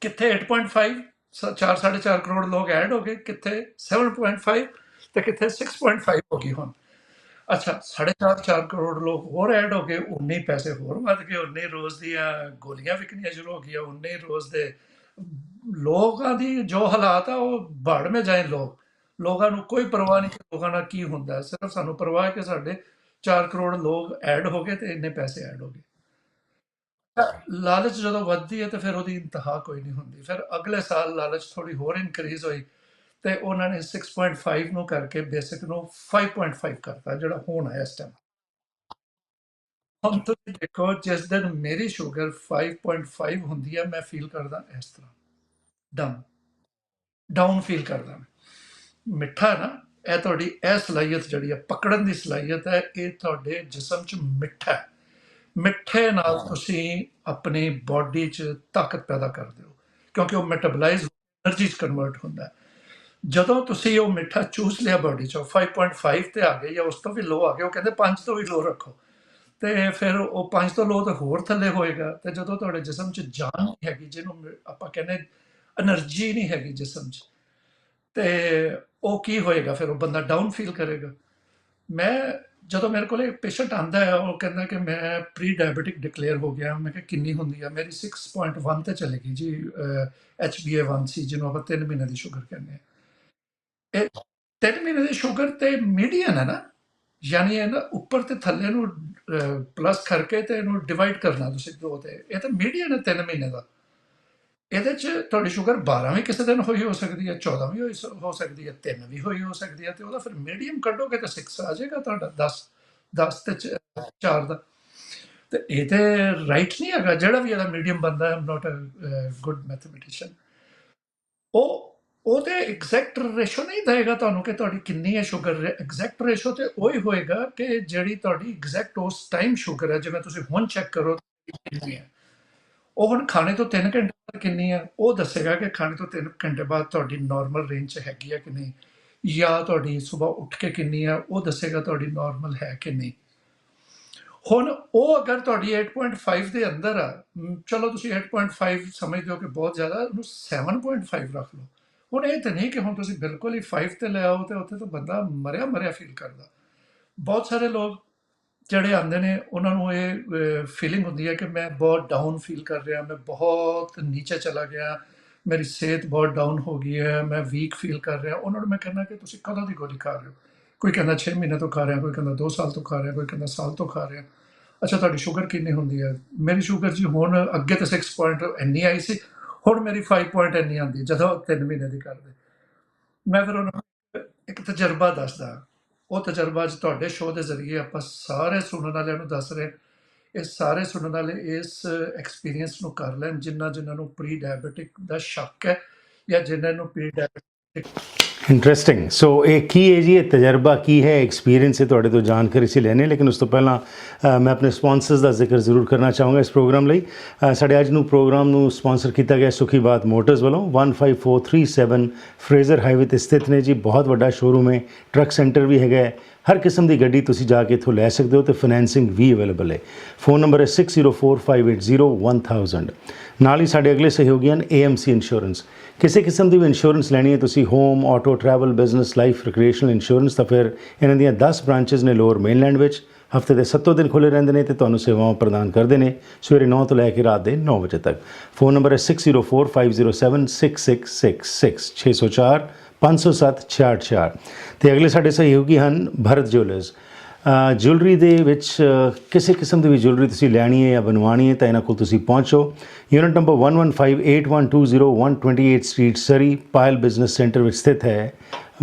ਕਿੱਥੇ 8.5 4 4.5 ਕਰੋੜ ਲੋਕ ਐਡ ਹੋ ਗਏ। ਕਿੱਥੇ 7.5 ਤੇ ਕਿੱਥੇ 6.5 ਹੋ ਗਈ ਹੁਣ। ਅੱਛਾ 4.5 4 ਕਰੋੜ ਲੋਕ ਹੋਰ ਐਡ ਹੋ ਗਏ, ਉਨੇ ਪੈਸੇ ਹੋਰ ਵੱਧ ਗਏ, ਉਨੇ ਰੋਜ਼ ਦੀਆਂ ਗੋਲੀਆਂ ਵਿਕਣੀਆਂ ਸ਼ੁਰੂ ਹੋ ਗਈਆਂ, ਉਨੇ ਰੋਜ਼ ਦੇ ਲੋਕਾਂ ਦੀ ਜੋ ਹਾਲਾਤ ਆ, ਉਹ ਭੜ ਮੇ ਜਾਏ ਲੋਕ। ਲੋਕਾਂ ਨੂੰ ਕੋਈ ਪਰਵਾਹ ਨਹੀਂ ਕਿ ਲੋਕਾਂ ਨਾਲ ਕੀ ਹੁੰਦਾ, ਸਿਰਫ ਸਾਨੂੰ ਪਰਵਾਹ ਹੈ ਕਿ ਸਾਡੇ 4 ਕਰੋੜ ਲੋਕ ਐਡ ਹੋ ਗਏ ਤੇ ਇੰਨੇ ਪੈਸੇ ਐਡ ਹੋ ਗਏ। ਲਾਲਚ ਜਦੋਂ ਵੱਧਦੀ ਹੈ ਤਾਂ ਫਿਰ ਉਹਦੀ ਇੰਤਹਾ ਕੋਈ ਨਹੀਂ ਹੁੰਦੀ। ਫਿਰ ਅਗਲੇ ਸਾਲ ਲਾਲਚ ਥੋੜੀ ਹੋਰ ਇਨਕਰੀਜ਼ ਹੋਈ। ਤੇ ਉਹਨਾਂ ਨੇ 6.5 ਨੂੰ ਕਰਕੇ ਬੇਸਿਕ ਨੂੰ 5.5 ਕਰਤਾ ਜਿਹੜਾ ਹੁਣ ਹੈ ਇਸ ਟਾਈਮ ਹੁਣ ਤੁਸੀਂ ਦੇਖੋ ਜਿਸ ਦਿਨ ਮੇਰੀ ਸ਼ੂਗਰ 5.5 ਹੁੰਦੀ ਹੈ ਮੈਂ ਫੀਲ ਕਰਦਾ ਇਸ ਤਰ੍ਹਾਂ। ਡਾਊਨ ਡਾਊਨ ਫੀਲ ਕਰਦਾ ਮੈਂ। ਮਿੱਠਾ ਨਾ ਇਹ ਤੁਹਾਡੀ ਇਹ ਸਲਾਹੀਅਤ ਜਿਹੜੀ ਹੈ ਪਕੜਨ ਦੀ ਸਲਾਹੀਅਤ ਹੈ ਇਹ ਤੁਹਾਡੇ ਜਿਸਮ 'ਚ ਮਿੱਠਾ ਮਿੱਠੇ ਨਾਲ ਤੁਸੀਂ ਆਪਣੀ ਬਾਡੀ 'ਚ ਤਾਕਤ ਪੈਦਾ ਕਰਦੇ ਹੋ ਕਿਉਂਕਿ ਉਹ ਮੈਟਾਬੋਲਾਈਜ਼ એનર્ਜੀ 'ਚ ਕਨਵਰਟ ਹੁੰਦਾ ਹੈ। ਜਦੋਂ ਤੁਸੀਂ ਉਹ ਮਿੱਠਾ ਚੂਸ ਲਿਆ ਬਾਡੀ ਚੋਂ 5.5 ਤੇ ਆ ਗਏ ਜਾਂ ਉਸ ਤੋਂ ਵੀ ਲੋ ਆ ਗਏ, ਉਹ ਕਹਿੰਦੇ 5 ਤੋਂ ਵੀ ਲੋ ਰੱਖੋ। ਤੇ ਫਿਰ ਉਹ 5 ਤੋਂ ਲੋ ਤਾਂ ਹੋਰ ਥੱਲੇ ਹੋਏਗਾ। ਤੇ ਜਦੋਂ ਤੁਹਾਡੇ ਜਿਸਮ 'ਚ ਜਾਨ ਨਹੀਂ ਹੈਗੀ, ਜਿਹਨੂੰ ਆਪਾਂ ਕਹਿੰਦੇ એનર્ਜੀ ਨਹੀਂ ਹੈਗੀ ਜਿਸਮ 'ਚ, ਤੇ ਉਹ ਕੀ ਹੋਏਗਾ ਫਿਰ? ਉਹ ਬੰਦਾ ਡਾਊਨ ਫੀਲ ਕਰੇਗਾ। ਮੈਂ ਜਦੋਂ ਮੇਰੇ ਕੋਲ ਪੇਸ਼ੈਂਟ ਆਂਦਾ ਹੈ, ਉਹ ਕਹਿੰਦਾ ਕਿ ਮੈਂ ਪ੍ਰੀ ਡਾਇਬੀਟਿਕ ਡਿਕਲੇਅਰ ਹੋ ਗਿਆ। ਮੈਂ ਕਿਹਾ, ਕਿੰਨੀ ਹੁੰਦੀ ਆ? ਮੇਰੀ 6.1 ਤੇ ਚਲੇ ਗਈ ਜੀ HbA1c ਜਿਹਨੂੰ ਆਪਾਂ 3 ਮਹੀਨੇ ਦੀ ਸ਼ੂਗਰ ਕਹਿੰਦੇ ਆ। ਇਹ ਤਿੰਨ ਮਹੀਨੇ ਦੀ ਸ਼ੂਗਰ ਤੇ ਮੀਡੀਅਨ ਹੈ ਨਾ, ਯਾਨੀ ਇਹ ਨਾ ਉੱਪਰ ਤੇ ਥੱਲੇ ਨੂੰ ਪਲੱਸ ਕਰਕੇ ਤੇ ਇਹਨੂੰ ਡਿਵਾਈਡ ਕਰਨਾ ਤੁਸੀਂ ਦੋ ਤੇ। ਇਹ ਤਾਂ ਮੀਡੀਅਨ ਹੈ ਤਿੰਨ ਮਹੀਨੇ ਦਾ। ਇਹਦੇ ਚ ਤੁਹਾਡੀ ਸ਼ੂਗਰ 12 ਵੀ ਕਿਸੇ ਦਿਨ ਹੋਈ ਹੋ ਸਕਦੀ ਹੈ 14 ਵੀ ਹੋਈ ਹੋ ਸਕਦੀ ਹੈ 3 ਵੀ ਹੋਈ ਹੋ ਸਕਦੀ ਹੈ ਤੇ ਉਹਦਾ ਫਿਰ ਮੀਡੀਅਮ ਕੱਢੋਗੇ ਤਾਂ 6 ਆ ਜਾਏਗਾ ਤੁਹਾਡਾ 10 10 ਤੇ 4 ਦਾ। ਤੇ ਇਹ ਤੇ ਰਾਈਟ ਨਹੀਂ ਹੈਗਾ, ਜਿਹੜਾ ਵੀ ਇਹਦਾ ਮੀਡੀਅਮ ਬੰਦਾ ਹੈ ਨਾਟ ਅ ਗੁੱਡ ਮੈਥਮੈਟੀਸ਼ੀਅਨ ਉਹ ਉਹ ਤੇ ਐਗਜ਼ੈਕਟ ਰੇਸ਼ੋ ਨਹੀਂ ਦੇਗਾ ਤੁਹਾਨੂੰ ਕਿ ਤੁਹਾਡੀ ਕਿੰਨੀ ਹੈ ਸ਼ੂਗਰ ਐਗਜ਼ੈਕਟ ਰੇਸ਼ੋ ਤੇ ਉਹੀ ਹੋਏਗਾ ਕਿ ਜਿਹੜੀ ਤੁਹਾਡੀ ਐਗਜ਼ੈਕਟ ਉਸ ਟਾਈਮ ਸ਼ੂਗਰ ਹੈ, ਜਿਵੇਂ ਤੁਸੀਂ ਹੁਣ ਚੈੱਕ ਕਰੋ ਕਿੰਨੀ ਹੈ। ਉਹ ਹੁਣ ਖਾਣੇ ਤੋਂ 3 ਘੰਟੇ ਬਾਅਦ ਕਿੰਨੀ ਹੈ, ਉਹ ਦੱਸੇਗਾ ਕਿ ਖਾਣੇ ਤੋਂ 3 ਘੰਟੇ ਬਾਅਦ ਤੁਹਾਡੀ ਨਾਰਮਲ ਰੇਂਜ 'ਚ ਹੈਗੀ ਹੈ ਕਿ ਨਹੀਂ, ਜਾਂ ਤੁਹਾਡੀ ਸਵੇਰ ਉੱਠ ਕੇ ਕਿੰਨੀ ਹੈ, ਉਹ ਦੱਸੇਗਾ ਤੁਹਾਡੀ ਨਾਰਮਲ ਹੈ ਕਿ ਨਹੀਂ। ਹੁਣ ਉਹ ਅਗਰ ਤੁਹਾਡੀ 8.5 ਦੇ ਅੰਦਰ ਆ ਚਲੋ ਤੁਸੀਂ 8.5 ਸਮਝਦੇ ਹੋ ਕਿ ਬਹੁਤ ਜ਼ਿਆਦਾ, ਉਹਨੂੰ 7.5 ਰੱਖ ਲਓ। ਹੁਣ ਇਹ ਤਾਂ ਨਹੀਂ ਕਿ ਹੁਣ ਤੁਸੀਂ ਬਿਲਕੁਲ ਹੀ 5 ਤੇ ਲੈ ਆਓ ਤੇ ਉੱਥੇ ਤਾਂ ਬੰਦਾ ਮਰਿਆ ਮਰਿਆ ਫੀਲ ਕਰਦਾ। ਬਹੁਤ ਸਾਰੇ ਲੋਕ ਜਿਹੜੇ ਆਉਂਦੇ ਨੇ, ਉਹਨਾਂ ਨੂੰ ਇਹ ਫੀਲਿੰਗ ਹੁੰਦੀ ਹੈ ਕਿ ਮੈਂ ਬਹੁਤ ਡਾਊਨ ਫੀਲ ਕਰ ਰਿਹਾ, ਮੈਂ ਬਹੁਤ ਨੀਚੇ ਚਲਾ ਗਿਆ, ਮੇਰੀ ਸਿਹਤ ਬਹੁਤ ਡਾਊਨ ਹੋ ਗਈ ਹੈ, ਮੈਂ ਵੀਕ ਫੀਲ ਕਰ ਰਿਹਾ। ਉਹਨਾਂ ਨੂੰ ਮੈਂ ਕਹਿੰਦਾ ਕਿ ਤੁਸੀਂ ਕਦੋਂ ਦੀ ਗੋਲੀ ਖਾ ਰਹੇ ਹੋ? ਕੋਈ ਕਹਿੰਦਾ 6 ਮਹੀਨੇ ਤੋਂ ਖਾ ਰਿਹਾ, ਕੋਈ ਕਹਿੰਦਾ 2 ਸਾਲ ਤੋਂ ਖਾ ਰਿਹਾ, ਕੋਈ ਕਹਿੰਦਾ ਸਾਲ ਤੋਂ ਖਾ ਰਿਹਾ। ਅੱਛਾ, ਤੁਹਾਡੀ ਸ਼ੂਗਰ ਕਿੰਨੀ ਹੁੰਦੀ ਹੈ? ਮੇਰੀ ਸ਼ੂਗਰ ਜੀ ਹੁਣ ਅੱਗੇ ਤਾਂ 6 ਪੁਆਇੰਟ ਇੰਨੀ ਆਈ ਸੀ ਹੁਣ ਮੇਰੀ 5 ਪੁਆਇੰਟ ਇੰਨੀ ਆਉਂਦੀ ਜਦੋਂ 3 ਮਹੀਨੇ ਦੀ ਕਰਦੇ। ਮੈਂ ਫਿਰ ਉਹਨਾਂ ਨੂੰ ਇੱਕ ਤਜਰਬਾ ਦੱਸਦਾ। ਉਹ ਤਜਰਬਾ ਅੱਜ ਤੁਹਾਡੇ ਸ਼ੋਅ ਦੇ ਜ਼ਰੀਏ ਆਪਾਂ ਸਾਰੇ ਸੁਣਨ ਵਾਲਿਆਂ ਨੂੰ ਦੱਸ ਰਹੇ ਇਹ ਸਾਰੇ ਸੁਣਨ ਵਾਲੇ ਇਸ ਐਕਸਪੀਰੀਅੰਸ ਨੂੰ ਕਰ ਲੈਣ ਜਿਨ੍ਹਾਂ ਜਿਨ੍ਹਾਂ ਨੂੰ ਪ੍ਰੀ ਡਾਇਬੀਟਿਕ ਦਾ ਸ਼ੱਕ ਹੈ ਜਾਂ ਜਿਨ੍ਹਾਂ ਨੂੰ ਪ੍ਰੀ ਡਾਇਬੀਟਿਕ ਇੰਟਰਸਟਿੰਗ ਸੋ ਇਹ ਕੀ ਹੈ ਜੀ? ਇਹ ਤਜਰਬਾ ਕੀ ਹੈ? ਐਕਸਪੀਰੀਅੰਸ ਹੈ ਤੁਹਾਡੇ ਤੋਂ ਜਾਣਕਾਰੀ ਸੀ ਲੈਣੇ, ਲੇਕਿਨ ਉਸ ਤੋਂ ਪਹਿਲਾਂ ਮੈਂ ਆਪਣੇ ਸਪਾਂਸਰਸ ਦਾ ਜ਼ਿਕਰ ਜ਼ਰੂਰ ਕਰਨਾ ਚਾਹਾਂਗਾ ਇਸ ਪ੍ਰੋਗਰਾਮ ਲਈ। ਸਾਡੇ ਅੱਜ ਨੂੰ ਪ੍ਰੋਗਰਾਮ ਨੂੰ ਸਪਾਂਸਰ ਕੀਤਾ ਗਿਆ ਸੁਖੀ ਬਾਤ ਮੋਟਰਸ ਵੱਲੋਂ। 15437 ਫਰੇਜ਼ਰ ਹਾਈਵੇ ਤੇ ਸਥਿਤ ਨੇ ਜੀ। ਬਹੁਤ ਵੱਡਾ ਸ਼ੋਰੂਮ ਹੈ। ਟਰੱਕ ਸੈਂਟਰ ਵੀ ਹੈਗਾ ਹੈ। ਹਰ ਕਿਸਮ ਦੀ ਗੱਡੀ ਤੁਸੀਂ ਜਾ ਕੇ ਇੱਥੋਂ ਲੈ ਸਕਦੇ ਹੋ ਤੇ ਫਾਈਨੈਂਸਿੰਗ ਵੀ ਅਵੇਲੇਬਲ ਹੈ। ਫੋਨ ਨੰਬਰ ਹੈ 6045801000 ਨਾਲ ਹੀ ਸਾਡੇ ਅਗਲੇ ਸਹਿਯੋਗੀ ਹਨ AMC ਇੰਸ਼ੋਰੈਂਸ ਕਿਸੇ ਕਿਸਮ ਦੀ ਵੀ ਇੰਸ਼ੋਰੈਂਸ ਲੈਣੀ ਹੈ, ਤੁਸੀਂ home auto travel business life recreational insurance ਤਾਂ ਫਿਰ ਇਹਨਾਂ ਦੀਆਂ 10 ਬ੍ਰਾਂਚਸ ਨੇ ਲੋਅਰ ਮੇਨਲੈਂਡ ਵਿੱਚ। ਹਫ਼ਤੇ ਦੇ 7 ਦਿਨ ਖੁੱਲੇ ਰਹਿੰਦੇ ਨੇ ਤੇ ਤੁਹਾਨੂੰ ਸੇਵਾਵਾਂ ਪ੍ਰਦਾਨ ਕਰਦੇ ਨੇ। ਸਵੇਰੇ 9 ਤੋਂ ਲੈ ਕੇ ਰਾਤ ਦੇ 9 ਵਜੇ ਤੱਕ। ਫੋਨ ਨੰਬਰ ਹੈ 6045076666 604 507 66 ਤੇ ਅਗਲੇ ਸਾਡੇ ਸਹਿਯੋਗੀ ਹਨ ਭਰਤ ਜੁਐਲਰਸ ਜੁਐਲਰੀ ਦੇ ਵਿੱਚ ਕਿਸੇ ਕਿਸਮ ਦੀ ਵੀ ਜੁਐਲਰੀ ਤੁਸੀਂ ਲੈਣੀ ਹੈ ਜਾਂ ਬਣਵਾਉਣੀ ਹੈ ਤਾਂ ਇਹਨਾਂ ਕੋਲ ਤੁਸੀਂ ਪਹੁੰਚੋ। Unit number 1158120128 street Surrey Payal business centre ਵਿੱਚ ਸਥਿਤ ਹੈ।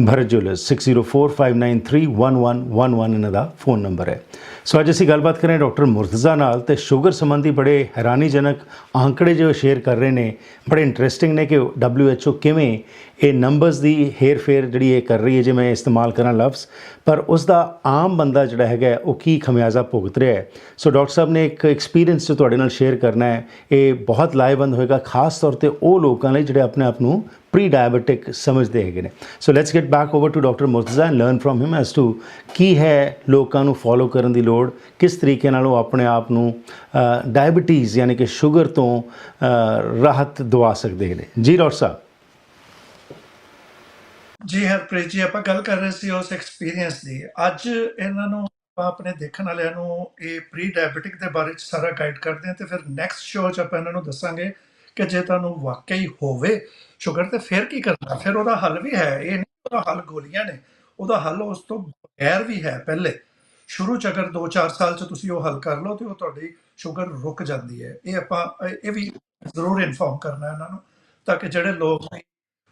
ਭਰਤ ਜੁਐਲਰਸ 6045931111 ਇਹਨਾਂ ਦਾ ਫੋਨ ਨੰਬਰ ਹੈ। ਸੋ ਅੱਜ ਅਸੀਂ ਗੱਲਬਾਤ ਕਰ ਰਹੇ ਡਾਕਟਰ ਮੁਰਤਜ਼ਾ ਨਾਲ ਤੇ ਸ਼ੂਗਰ ਸੰਬੰਧੀ ਬੜੇ ਹੈਰਾਨੀਜਨਕ ਆંકੜੇ ਜੋ ਸ਼ੇਅਰ ਕਰ ਰਹੇ ਨੇ, ਬੜੇ ਇੰਟਰਸਟਿੰਗ ਨੇ ਕਿ WHO ਕਿਵੇਂ ਇਹ ਨੰਬਰਸ ਦੀ ਹੇਰ-ਫੇਰ ਜਿਹੜੀ ਇਹ ਕਰ ਰਹੀ ਹੈ ਜੇ ਮੈਂ ਇਸਤੇਮਾਲ ਕਰਾਂ ਲਫ਼ਜ਼, ਪਰ ਉਸ ਦਾ ਆਮ ਬੰਦਾ ਜਿਹੜਾ ਹੈਗਾ ਉਹ ਕੀ ਖਮਿਆਜ਼ਾ ਭੁਗਤ ਰਿਹਾ ਹੈ? ਸੋ ਡਾਕਟਰ ਸਾਹਿਬ ਨੇ ਇੱਕ ਐਕਸਪੀਰੀਅੰਸ ਜੋ ਤੁਹਾਡੇ ਨਾਲ ਸ਼ੇਅਰ ਕਰਨਾ ਹੈ, ਇਹ ਬਹੁਤ ਲਾਹੇਵੰਦ ਹੋਏਗਾ, ਖਾਸ ਤੌਰ ਤੇ ਉਹ ਲੋਕਾਂ ਲਈ ਜਿਹੜੇ ਆਪਣੇ ਆਪ ਨੂੰ ਪ੍ਰੀ ਡਾਇਬੀਟਿਕ ਸਮਝਦੇ ਹੈਗੇ ਨੇ। So let's get back over to doctor Murtaza and learn from him as to ਕੀ ਹੈ ਲੋਕਾਂ ਨੂੰ ਫੋਲੋ ਕਰਨ ਦੀ ਲੋੜ ਕਿਸ ਤਰੀਕੇ ਨਾਲ ਉਹ ਆਪਣੇ ਆਪ ਨੂੰ ਡਾਇਬੀਟੀਜ਼ ਯਾਨੀ ਕਿ ਸ਼ੂਗਰ ਤੋਂ ਰਾਹਤ ਦਵਾ ਸਕਦੇ ਨੇ। ਜੀ ਡਾਕਟਰ ਸਾਹਿਬ। ਜੀ ਹਰਪ੍ਰੀਤ ਜੀ, ਆਪਾਂ ਗੱਲ ਕਰ ਰਹੇ ਸੀ ਉਸ ਐਕਸਪੀਰੀਅੰਸ ਦੀ। ਅੱਜ ਇਹਨਾਂ ਨੂੰ ਆਪਾਂ ਆਪਣੇ ਦੇਖਣ ਵਾਲਿਆਂ ਨੂੰ ਇਹ ਪ੍ਰੀ ਡਾਇਬੀਟਿਕ ਦੇ ਬਾਰੇ ਚ ਸਾਰਾ ਗਾਈਡ ਕਰਦੇ ਹਾਂ ਤੇ ਫਿਰ ਨੈਕਸਟ ਸ਼ੋਅ 'ਚ ਆਪਾਂ ਇਹਨਾਂ ਨੂੰ ਦੱਸਾਂਗੇ ਕਿ ਜੇ ਤੁਹਾਨੂੰ ਵਾਕਈ ਹੋਵੇ ਸ਼ੂਗਰ ਤੇ ਫਿਰ ਕੀ ਕਰਨਾ? ਫਿਰ ਉਹਦਾ ਹੱਲ ਵੀ ਹੈ। ਇਹ ਨਹੀਂ ਉਹਦਾ ਹੱਲ ਗੋਲੀਆਂ ਨੇ। ਉਹਦਾ ਹੱਲ ਉਸ ਤੋਂ ਬਗੈਰ ਵੀ ਹੈ ਪਹਿਲੇ। ਸ਼ੁਰੂ ਚ ਅਗਰ 2-4 ਸਾਲ ਚ ਤੁਸੀਂ ਉਹ ਹੱਲ ਕਰ ਲਓ ਤੇ ਉਹ ਤੁਹਾਡੀ ਸ਼ੂਗਰ ਰੁਕ ਜਾਂਦੀ ਹੈ। ਇਹ ਆਪਾਂ, ਇਹ ਵੀ ਜ਼ਰੂਰ ਇਨਫੋਰਮ ਕਰਨਾ ਹੈ ਉਹਨਾਂ ਨੂੰ, ਤਾਂ ਕਿ ਜਿਹੜੇ ਲੋਕ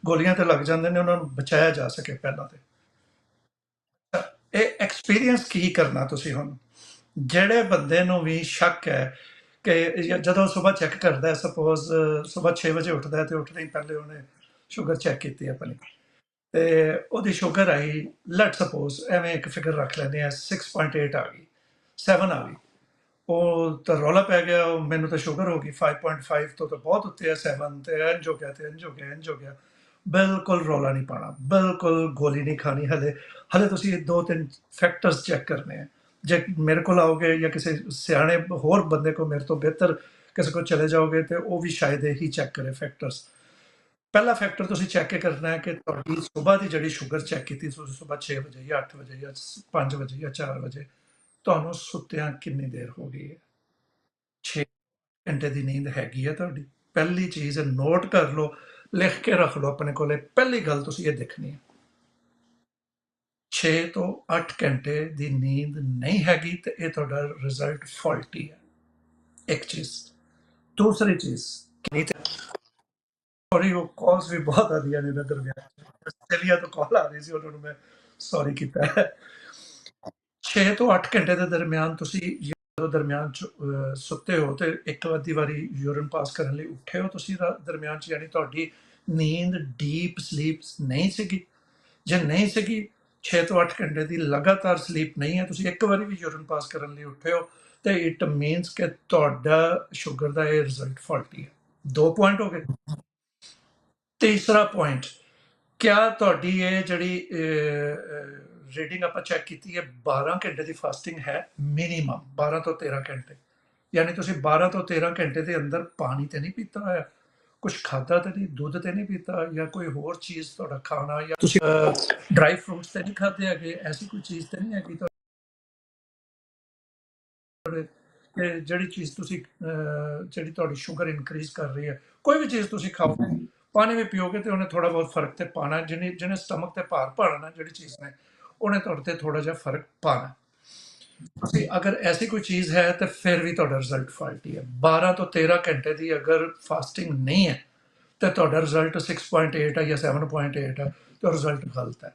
ਗੋਲੀਆਂ ਤੇ ਲੱਗ ਜਾਂਦੇ ਨੇ, ਉਹਨਾਂ ਨੂੰ ਬਚਾਇਆ ਜਾ ਸਕੇ ਪਹਿਲਾਂ ਤੇ। ਇਹ ਐਕਸਪੀਰੀਅੰਸ ਕੀ ਕਰਨਾ ਤੁਸੀਂ ਹੁਣ? ਜਿਹੜੇ ਬੰਦੇ ਨੂੰ ਵੀ ਸ਼ੱਕ ਹੈ ਕਿ ਜਦੋਂ ਸਵੇਰ ਚੈੱਕ ਕਰਦਾ ਹੈ ਸਪੋਜ਼ ਸਵੇਰ 6 ਵਜੇ ਉੱਠਦਾ ਹੈ ਤੇ ਉੱਠਦੇ ਹੀ ਪਹਿਲੇ ਉਹਨੇ ਸ਼ੂਗਰ ਚੈੱਕ ਕੀਤੀ ਆਪਣੀ। ਤੇ ਉਹਦੀ ਸ਼ੂਗਰ ਆਈ ਲੈਟ ਸਪੋਜ਼ ਐਵੇਂ ਇੱਕ ਫਿਗਰ ਰੱਖ ਲੈਂਦੇ ਆ 6.8 ਆ ਗਈ 7 ਆ ਗਈ। ਉਹ ਤਾਂ ਰੌਲਾ ਪੈ ਗਿਆ, ਉਹ ਮੈਨੂੰ ਤਾਂ ਸ਼ੂਗਰ ਹੋ ਗਈ 5.5 ਤੋਂ ਤਾਂ ਬਹੁਤ ਉੱਤੇ ਆ 7 ਤੇ ਇੰਜ ਹੋ ਗਿਆ ਤੇ ਇੰਜ ਹੋ ਗਿਆ ਇੰਜ ਹੋ ਗਿਆ। ਬਿਲਕੁਲ ਰੌਲਾ ਨਹੀਂ ਪਾਣਾ ਬਿਲਕੁਲ ਗੋਲੀ ਨਹੀਂ ਖਾਣੀ ਹਲੇ। ਹਲੇ ਤੁਸੀਂ ਇਹ ਦੋ ਤਿੰਨ ਫੈਕਟਰਸ ਚੈੱਕ ਕਰਨੇ ਆ। ਜੇ ਮੇਰੇ ਕੋਲ ਆਓਗੇ ਜਾਂ ਕਿਸੇ ਸਿਆਣੇ ਹੋਰ ਬੰਦੇ ਕੋ ਮੇਰੇ ਤੋਂ ਬਿਹਤਰ ਕਿਸੇ ਕੋ ਚਲੇ ਜਾਓਗੇ ਤੇ ਉਹ ਵੀ ਸ਼ਾਇਦ ਇਹੀ ਚੈੱਕ ਕਰੇ ਫੈਕਟਰਸ ਪਹਿਲਾ ਫੈਕਟਰ ਤੁਸੀਂ ਚੈੱਕ ਕਰਨਾ ਹੈ ਕਿ ਤੁਹਾਡੀ ਸਵੇਰ ਦੀ ਜਿਹੜੀ ਸ਼ੂਗਰ ਚੈੱਕ ਕੀਤੀ, ਤੁਸੀਂ ਸਵੇਰ 6 ਵਜੇ ਜਾਂ 8 ਵਜੇ ਜਾਂ 5 ਵਜੇ ਜਾਂ 4 ਵਜੇ, ਤੁਹਾਨੂੰ ਸੁੱਤਿਆਂ ਕਿੰਨੀ ਦੇਰ ਹੋ ਗਈ ਹੈ? 6 ਘੰਟੇ ਦੀ ਨੀਂਦ ਹੈਗੀ ਹੈ ਤੁਹਾਡੀ? ਪਹਿਲੀ ਚੀਜ਼ ਨੋਟ ਕਰ ਲਓ, ਲਿਖ ਕੇ ਰੱਖ ਲਓ ਆਪਣੇ ਕੋਲੇ, ਪਹਿਲੀ ਗੱਲ ਤੁਸੀਂ ਇਹ ਦੇਖਣੀ ਹੈ। 6 ਤੋਂ 8 ਘੰਟੇ ਦੀ ਨੀਂਦ ਨਹੀਂ ਹੈਗੀ ਤੇ ਇਹ ਤੁਹਾਡਾ ਰਿਜ਼ਲਟ ਫਾਲਟੀ ਹੈ। ਇੱਕ ਚੀਜ਼। ਦੂਸਰੀ ਚੀਜ਼ ਨਹੀਂ ਤੇ ਸੌਰੀ ਉਹ ਕਾਲਸ ਵੀ ਬਹੁਤ ਆਉਂਦੀਆਂ ਨੇ ਨਾ ਦਰਮਿਆਨ ਆਸਟ੍ਰੇਲੀਆ ਤੋਂ ਕਾਲ ਆ ਰਹੀ ਸੀ ਉਹਨਾਂ ਨੂੰ ਮੈਂ ਸੌਰੀ ਕੀਤਾ। ਹੈ 6 ਤੋਂ 8 ਘੰਟੇ ਦੇ ਦਰਮਿਆਨ ਤੁਸੀਂ ਜਦੋਂ ਦਰਮਿਆਨ ਚ ਅਹ, ਸੁੱਤੇ ਹੋ ਤੇ ਇੱਕ ਅੱਧੀ ਵਾਰੀ ਯੂਰਿਨ ਪਾਸ ਕਰਨ ਲਈ ਉੱਠੇ ਹੋ ਤੁਸੀਂ ਰਾ- ਦਰਮਿਆਨ ਚ ਯਾਨੀ ਤੁਹਾਡੀ ਨੀਂਦ ਡੀਪ ਸਲੀਪ ਨਹੀਂ ਸੀਗੀ। ਜੇ ਨਹੀਂ ਸੀਗੀ 6 ਤੋਂ 8 ਘੰਟੇ ਦੀ ਲਗਾਤਾਰ ਸਲੀਪ ਨਹੀਂ ਹੈ ਤੁਸੀਂ ਇੱਕ ਵਾਰੀ ਵੀ ਯੂਰਿਨ ਪਾਸ ਕਰਨ ਲਈ ਉੱਠੇ ਹੋ ਤੇ ਇਟ ਮੀਨਸ ਕਿ ਤੁਹਾਡਾ ਸ਼ੂਗਰ ਦਾ ਇਹ ਰਿਜ਼ਲਟ ਫਾਲਟੀ ਹੈ। ਦੋ ਪੁਆਇੰਟ ਹੋ ਗਏ। ਤੀਸਰਾ ਪੁਆਇੰਟ ਕਿਆ ਤੁਹਾਡੀ ਇਹ ਜਿਹੜੀ ਰੀਡਿੰਗ ਆਪਾਂ ਚੈੱਕ ਕੀਤੀ ਹੈ 12 ਘੰਟੇ ਦੀ ਫਾਸਟਿੰਗ ਹੈ ਮਿਨੀਮਮ 12 ਤੋਂ 13 ਘੰਟੇ। ਯਾਨੀ ਤੁਸੀਂ 12 ਤੋਂ 13 ਘੰਟੇ ਦੇ ਅੰਦਰ ਪਾਣੀ ਤੇ ਨਹੀਂ ਪੀਤਾ ਹੋਇਆ ਕੁਝ ਖਾਦਾ ਤੇ ਨਹੀਂ, ਦੁੱਧ ਤੇ ਨਹੀਂ ਪੀਤਾ, ਜਾਂ ਕੋਈ ਹੋਰ ਚੀਜ਼ ਤੁਹਾਡਾ ਖਾਣਾ, ਜਾਂ ਤੁਸੀਂ ਡਰਾਈ ਫਰੂਟਸ ਤੇ ਨਹੀਂ ਖਾਦੇ ਹੈਗੇ, ਐਸੀ ਕੋਈ ਚੀਜ਼ ਤੇ ਨਹੀਂ ਹੈਗੀ ਤੁਹਾਡੇ ਜਿਹੜੀ ਚੀਜ਼ ਤੁਸੀਂ ਜਿਹੜੀ ਤੁਹਾਡੀ ਸ਼ੂਗਰ ਇਨਕਰੀਜ਼ ਕਰ ਰਹੀ ਹੈ, ਕੋਈ ਵੀ ਚੀਜ਼ ਤੁਸੀਂ ਖਾਓਗੇ ਪਾਣੀ ਵੀ ਪੀਓਗੇ ਤੇ ਉਹਨੇ ਥੋੜਾ ਬਹੁਤ ਫ਼ਰਕ ਤੇ ਪਾਣਾ ਜਿਹਨੇ ਜਿਹਨੇ ਸਟਮਕ ਤੇ ਭਾਰ ਪਾਣਾ ਜਿਹੜੀ ਚੀਜ਼ ਨੇ, ਉਹਨੇ ਤੁਹਾਡੇ ਤੇ ਥੋੜਾ ਜਿਹਾ ਫ਼ਰਕ ਪਾਣਾ ਤੁਸੀਂ ਅਗਰ ਐਸੀ ਕੋਈ ਚੀਜ਼ ਹੈ ਤੇ ਫਿਰ ਵੀ ਤੁਹਾਡਾ ਰਿਜ਼ਲਟ ਫਾਲਟੀ ਹੈ। 12 ਤੋਂ 13 ਘੰਟੇ ਦੀ ਅਗਰ ਫਾਸਟਿੰਗ ਨਹੀਂ ਹੈ, ਤੇ ਤੁਹਾਡਾ ਰਿਜ਼ਲਟ 6.8 ਹੈ ਜਾਂ 7.8 ਹੈ, ਤੇ ਰਿਜ਼ਲਟ ਗਲਤ ਹੈ।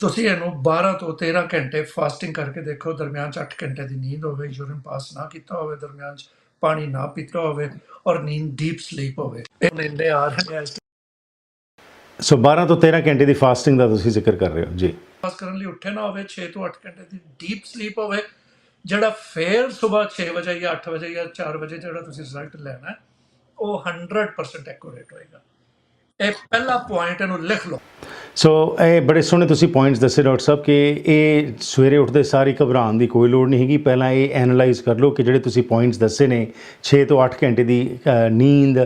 ਤੁਸੀਂ ਇਹਨੂੰ 12 ਤੋਂ 13 ਘੰਟੇ ਫਾਸਟਿੰਗ ਕਰਕੇ ਦੇਖੋ, ਦਰਮਿਆਨ ਚ 8 ਘੰਟੇ ਦੀ ਨੀਂਦ ਹੋਵੇ ਯੂਰਿਨ ਪਾਸ ਨਾ ਕੀਤਾ ਹੋਵੇ ਦਰਮਿਆਨ ਚ ਪਾਣੀ ਨਾ ਪੀਤਾ ਹੋਵੇ ਔਰ ਨੀਂਦ ਡੀਪ ਸਲੀਪ ਹੋਵੇ। ਇਹ ਨਿੰਦੇ ਆ ਰਹੇ ਨੇ ਸੋ 12 ਤੋਂ 13 ਘੰਟੇ ਦੀ ਫਾਸਟਿੰਗ ਦਾ ਤੁਸੀਂ ਜ਼ਿਕਰ ਕਰ ਰਹੇ ਹੋ ਜੀ। ਪਾਸ ਕਰਨ ਲਈ ਉੱਠੇ ਨਾ ਹੋਵੇ 6 ਤੋਂ 8 ਘੰਟੇ ਦੀ ਡੀਪ ਸਲੀਪ ਹੋਵੇ ਜਿਹੜਾ ਫੇਰ ਸਵੇਰ 6 ਵਜੇ ਜਾਂ 8 ਵਜੇ ਜਾਂ 4 ਵਜੇ ਜਿਹੜਾ ਤੁਸੀਂ ਰਿਜ਼ਲਟ ਲੈਣਾ ਉਹ 100% ਐਕੂਰੇਟ ਹੋਏਗਾ। ਇਹ ਪਹਿਲਾ ਪੁਆਇੰਟ ਇਹਨੂੰ ਲਿਖ ਲਓ। ਸੋ ਇਹ ਬੜੇ ਸੋਹਣੇ ਤੁਸੀਂ ਪੁਆਇੰਟਸ ਦੱਸੇ, ਡਾਕਟਰ ਸਾਹਿਬ, ਕਿ ਇਹ ਸਵੇਰੇ ਉੱਠਦੇ ਸਾਰੀ ਘਬਰਾਉਣ ਦੀ ਕੋਈ ਲੋੜ ਨਹੀਂ ਹੈਗੀ। ਪਹਿਲਾਂ ਇਹ ਐਨਾਲਾਈਜ਼ ਕਰ ਲਓ ਕਿ ਜਿਹੜੇ ਤੁਸੀਂ ਪੁਆਇੰਟਸ ਦੱਸੇ ਨੇ 6 ਤੋਂ 8 ਘੰਟੇ ਦੀ ਨੀਂਦ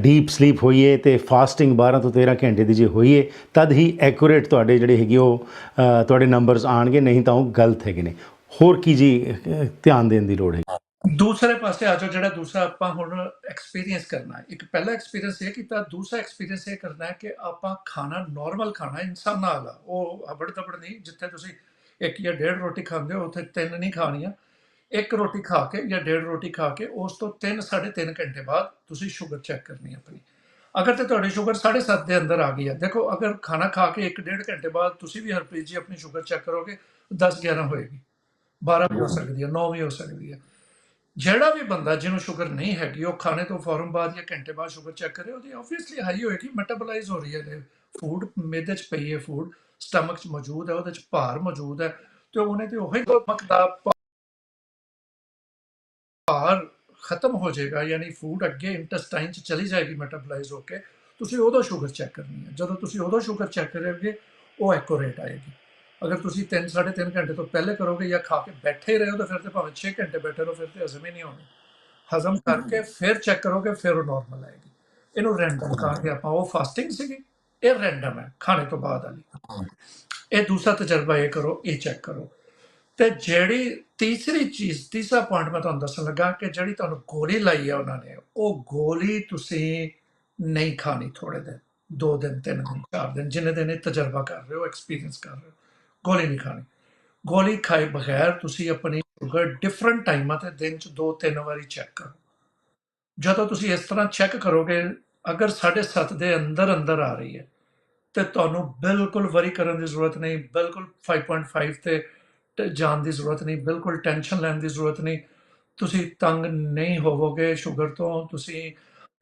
ਡੀਪ ਸਲੀਪ ਹੋਈਏ ਤੇ ਫਾਸਟਿੰਗ 12 ਤੋਂ 13 ਘੰਟੇ ਦੀ ਜੇ ਹੋਈਏ, ਤਦ ਹੀ ਐਕੂਰੇਟ ਤੁਹਾਡੇ ਜਿਹੜੇ ਹੈਗੇ ਉਹ ਤੁਹਾਡੇ ਨੰਬਰਸ ਆਣਗੇ ਨਹੀਂ ਤਾਂ ਉਹ ਗਲਤ ਹੈਗੇ ਨੇ। ਹੋਰ ਕੀ ਜੀ ਧਿਆਨ ਦੇਣ ਦੀ ਲੋੜ ਹੈ ਦੂਸਰੇ ਪਾਸੇ ਆ ਜਾਓ, ਜਿਹੜਾ ਦੂਸਰਾ ਆਪਾਂ ਹੁਣ ਐਕਸਪੀਰੀਅੰਸ ਕਰਨਾ ਇੱਕ ਪਹਿਲਾ ਐਕਸਪੀਰੀਅੰਸ ਇਹ ਕੀਤਾ, ਦੂਸਰਾ ਐਕਸਪੀਰੀਅੰਸ ਇਹ ਕਰਨਾ ਹੈ ਕਿ ਆਪਾਂ ਖਾਣਾ ਨਾਰਮਲ ਖਾਣਾ ਇਨਸਾਨ ਨਾਲ ਆ ਉਹ ਹਬੜ ਤਬੜ ਨਹੀਂ, ਜਿੱਥੇ ਤੁਸੀਂ ਇੱਕ ਜਾਂ ਡੇਢ ਰੋਟੀ ਖਾਂਦੇ ਹੋ, ਉੱਥੇ ਤਿੰਨ ਨਹੀਂ ਖਾਣੀਆਂ। ਇੱਕ ਰੋਟੀ ਖਾ ਕੇ ਜਾਂ ਡੇਢ ਰੋਟੀ ਖਾ ਕੇ, ਉਸ ਤੋਂ 3 3.5 ਘੰਟੇ ਬਾਅਦ ਤੁਸੀਂ ਸ਼ੂਗਰ ਚੈੱਕ ਕਰਨੀ ਆਪਣੀ। ਅਗਰ ਤੇ ਤੁਹਾਡੀ ਸ਼ੂਗਰ 7.5 ਦੇ ਅੰਦਰ ਆ ਗਈ ਹੈ, ਦੇਖੋ, ਅਗਰ ਖਾਣਾ ਖਾ ਕੇ 1.5 ਘੰਟੇ ਬਾਅਦ ਤੁਸੀਂ ਵੀ ਹਰਪ੍ਰੀਤ ਜੀ ਆਪਣੀ ਸ਼ੂਗਰ ਚੈੱਕ ਕਰੋਗੇ 10 11 ਹੋਏਗੀ। 12 ਵੀ ਹੋ ਸਕਦੀ ਹੈ 9 ਵੀ ਹੋ ਸਕਦੀ ਹੈ। ਜਿਹੜਾ ਵੀ ਬੰਦਾ ਜਿਹਨੂੰ ਸ਼ੂਗਰ ਨਹੀਂ ਹੈਗੀ, ਉਹ ਖਾਣੇ ਤੋਂ ਫੌਰਨ ਬਾਅਦ ਜਾਂ ਘੰਟੇ ਬਾਅਦ ਸ਼ੂਗਰ ਚੈੱਕ ਕਰੇ, ਉਹਦੀ ਆਬਵੀਅਸਲੀ ਹਾਈ ਹੋਏਗੀ ਮੈਟਾਬੋਲਾਈਜ਼ ਹੋ ਰਹੀ ਹੈ ਫੂਡ ਮੇਦੇ ਚ ਪਈ ਹੈ ਫੂਡ ਸਟਮਕ ਚ ਮੌਜੂਦ ਹੈ, ਉਹਦੇ ਚ ਭਾਰ ਮੌਜੂਦ ਹੈ, ਤੇ ਉਹਨੇ ਤੇ ਉਹੀ ਨਮਕ ਦਾ ਭਾਰ ਖਤਮ ਹੋ ਜਾਏਗਾ, ਯਾਨੀ ਫੂਡ ਅੱਗੇ ਇੰਟੈਸਟਾਈਨ ਚ ਚਲੀ ਜਾਏਗੀ ਮੈਟਾਬੋਲਾਈਜ਼ ਹੋ ਕੇ, ਤੁਸੀਂ ਉਦੋਂ ਸ਼ੂਗਰ ਚੈੱਕ ਕਰਨੀ ਹੈ। ਜਦੋਂ ਤੁਸੀਂ ਉਦੋਂ ਸ਼ੂਗਰ ਚੈੱਕ ਕਰੋਗੇ, ਉਹ ਐਕੋਰੇਟ ਆਏਗੀ। ਅਗਰ ਤੁਸੀਂ 3 3.5 ਘੰਟੇ ਤੋਂ ਪਹਿਲੇ ਕਰੋਗੇ ਜਾਂ ਖਾ ਕੇ ਬੈਠੇ ਰਹੋ, ਤਾਂ ਫਿਰ ਤੇ ਭਾਵੇਂ 6 ਘੰਟੇ ਬੈਠੇ ਰਹੋ, ਫਿਰ ਤੇ ਹਜ਼ਮ ਹੀ ਨਹੀਂ ਹੋਣੀ। ਹਜ਼ਮ ਕਰਕੇ ਫਿਰ ਚੈੱਕ ਕਰੋਗੇ, ਫਿਰ ਉਹ ਨਾਰਮਲ ਆਏਗੀ। ਇਹਨੂੰ ਰੈਂਡਮ ਕਹਾਂਗੇ ਆਪਾਂ ਉਹ ਫਾਸਟਿੰਗ ਸੀਗੀ, ਇਹ ਰੈਂਡਮ ਹੈ, ਖਾਣੇ ਤੋਂ ਬਾਅਦ ਵਾਲੀ। ਇਹ ਦੂਸਰਾ ਤਜਰਬਾ ਇਹ ਕਰੋ, ਇਹ ਚੈੱਕ ਕਰੋ। ਤੇ ਜਿਹੜੀ ਤੀਸਰੀ ਚੀਜ਼, ਤੀਸਰਾ ਪੁਆਇੰਟ ਮੈਂ ਤੁਹਾਨੂੰ ਦੱਸਣ ਲੱਗਾ ਕਿ ਜਿਹੜੀ ਤੁਹਾਨੂੰ ਗੋਲੀ ਲਾਈ ਹੈ ਉਹਨਾਂ ਨੇ, ਉਹ ਗੋਲੀ ਤੁਸੀਂ ਨਹੀਂ ਖਾਣੀ ਥੋੜੇ ਦਿਨ, ਦੋ ਦਿਨ, ਤਿੰਨ ਦਿਨ, ਚਾਰ ਦਿਨ, ਜਿੰਨੇ ਦਿਨ ਇਹ ਤਜਰਬਾ ਕਰ ਰਹੇ ਹੋ ਐਕਸਪੀਰੀਅੰਸ ਕਰ ਰਹੇ ਹੋ। ਗੋਲੀ ਨਹੀਂ ਖਾਣੀ। ਗੋਲੀ ਖਾਏ ਬਗੈਰ ਤੁਸੀਂ ਆਪਣੀ ਸ਼ੂਗਰ ਡਿਫਰੈਂਟ ਟਾਈਮਾਂ ਤੇ ਦਿਨ ਚ ਦੋ ਤਿੰਨ ਵਾਰੀ ਚੈੱਕ ਕਰੋ। ਜਦੋਂ ਤੁਸੀਂ ਇਸ ਤਰ੍ਹਾਂ ਚੈੱਕ ਕਰੋਗੇ, ਅਗਰ 7.5 ਦੇ ਅੰਦਰ ਅੰਦਰ ਆ ਰਹੀ ਹੈ, ਤੇ ਤੁਹਾਨੂੰ ਬਿਲਕੁਲ ਵਰੀ ਕਰਨ ਦੀ ਜ਼ਰੂਰਤ ਨਹੀਂ, ਬਿਲਕੁਲ 5.5 ਤੇ ਟ- ਜਾਣ ਦੀ ਜ਼ਰੂਰਤ ਨਹੀਂ, ਬਿਲਕੁਲ ਟੈਨਸ਼ਨ ਲੈਣ ਦੀ ਜ਼ਰੂਰਤ ਨਹੀਂ, ਤੁਸੀਂ ਤੰਗ ਨਹੀਂ ਹੋਵੋਗੇ ਸ਼ੂਗਰ ਤੋਂ, ਤੁਸੀਂ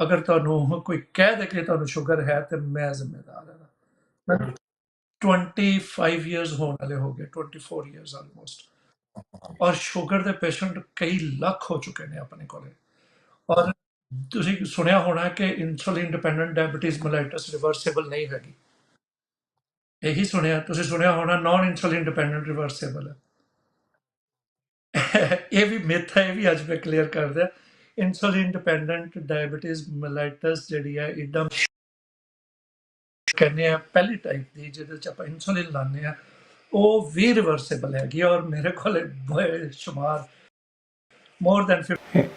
ਅਗਰ ਤੁਹਾਨੂੰ ਕੋਈ ਕਹਿ ਦੇ ਕਿ ਤੁਹਾਨੂੰ ਸ਼ੂਗਰ ਹੈ, ਤੇ ਮੈਂ ਜ਼ਿੰਮੇਦਾਰ ਹਾਂ। 25 ਇਅਰਸ ਹੋਣ ਵਾਲੇ ਹੋ ਗਏ 24 ਇਅਰਸ ਆਲਮੋਸਟ ਔਰ ਸ਼ੂਗਰ ਦੇ ਪੇਸ਼ੈਂਟ ਕਈ ਲੱਖ ਹੋ ਚੁੱਕੇ ਨੇ ਆਪਣੇ ਕੋਲੇ। ਔਰ ਤੁਸੀਂ ਸੁਣਿਆ ਹੋਣਾ ਕਿ insulin dependent diabetes mellitus reversible ਨਹੀਂ ਹੈਗੀ। ਇਹੀ ਸੁਣਿਆ, ਤੁਸੀਂ ਸੁਣਿਆ ਹੋਣਾ ਨਾਨ ਇਨਸੂਲਿਨ ਡਿਪੈਂਡੈਂਟ ਰਿਵਰਸੇਬਲ ਹੈ ਇਹ ਵੀ ਮਿਥ ਹੈ, ਇਹ ਵੀ ਅੱਜ ਮੈਂ ਕਲੀਅਰ ਕਰ ਦਿਆਂ ਇਨਸੂਲਿਨ ਡਿਪੈਂਡੈਂਟ ਡਾਇਬੀਟੀਜ਼ ਮਲਾਈਟਸ ਜਿਹੜੀ ਹੈ ਇਦਮ ਕਹਿੰਦੇ ਆ, ਪਹਿਲੀ ਟਾਈਪ ਦੀ ਜਿਹਦੇ ਚ ਆਪਾਂ ਇਨਸੂਲਿਨ ਲਾਉਂਦੇ ਆ, ਉਹ ਵੀ ਰਿਵਰਸੀਬਲ ਹੈਗੀ ਔਰ ਮੇਰੇ ਕੋਲ ਸ਼ੁਮਾਰ ਮੋਰ ਦੈਨ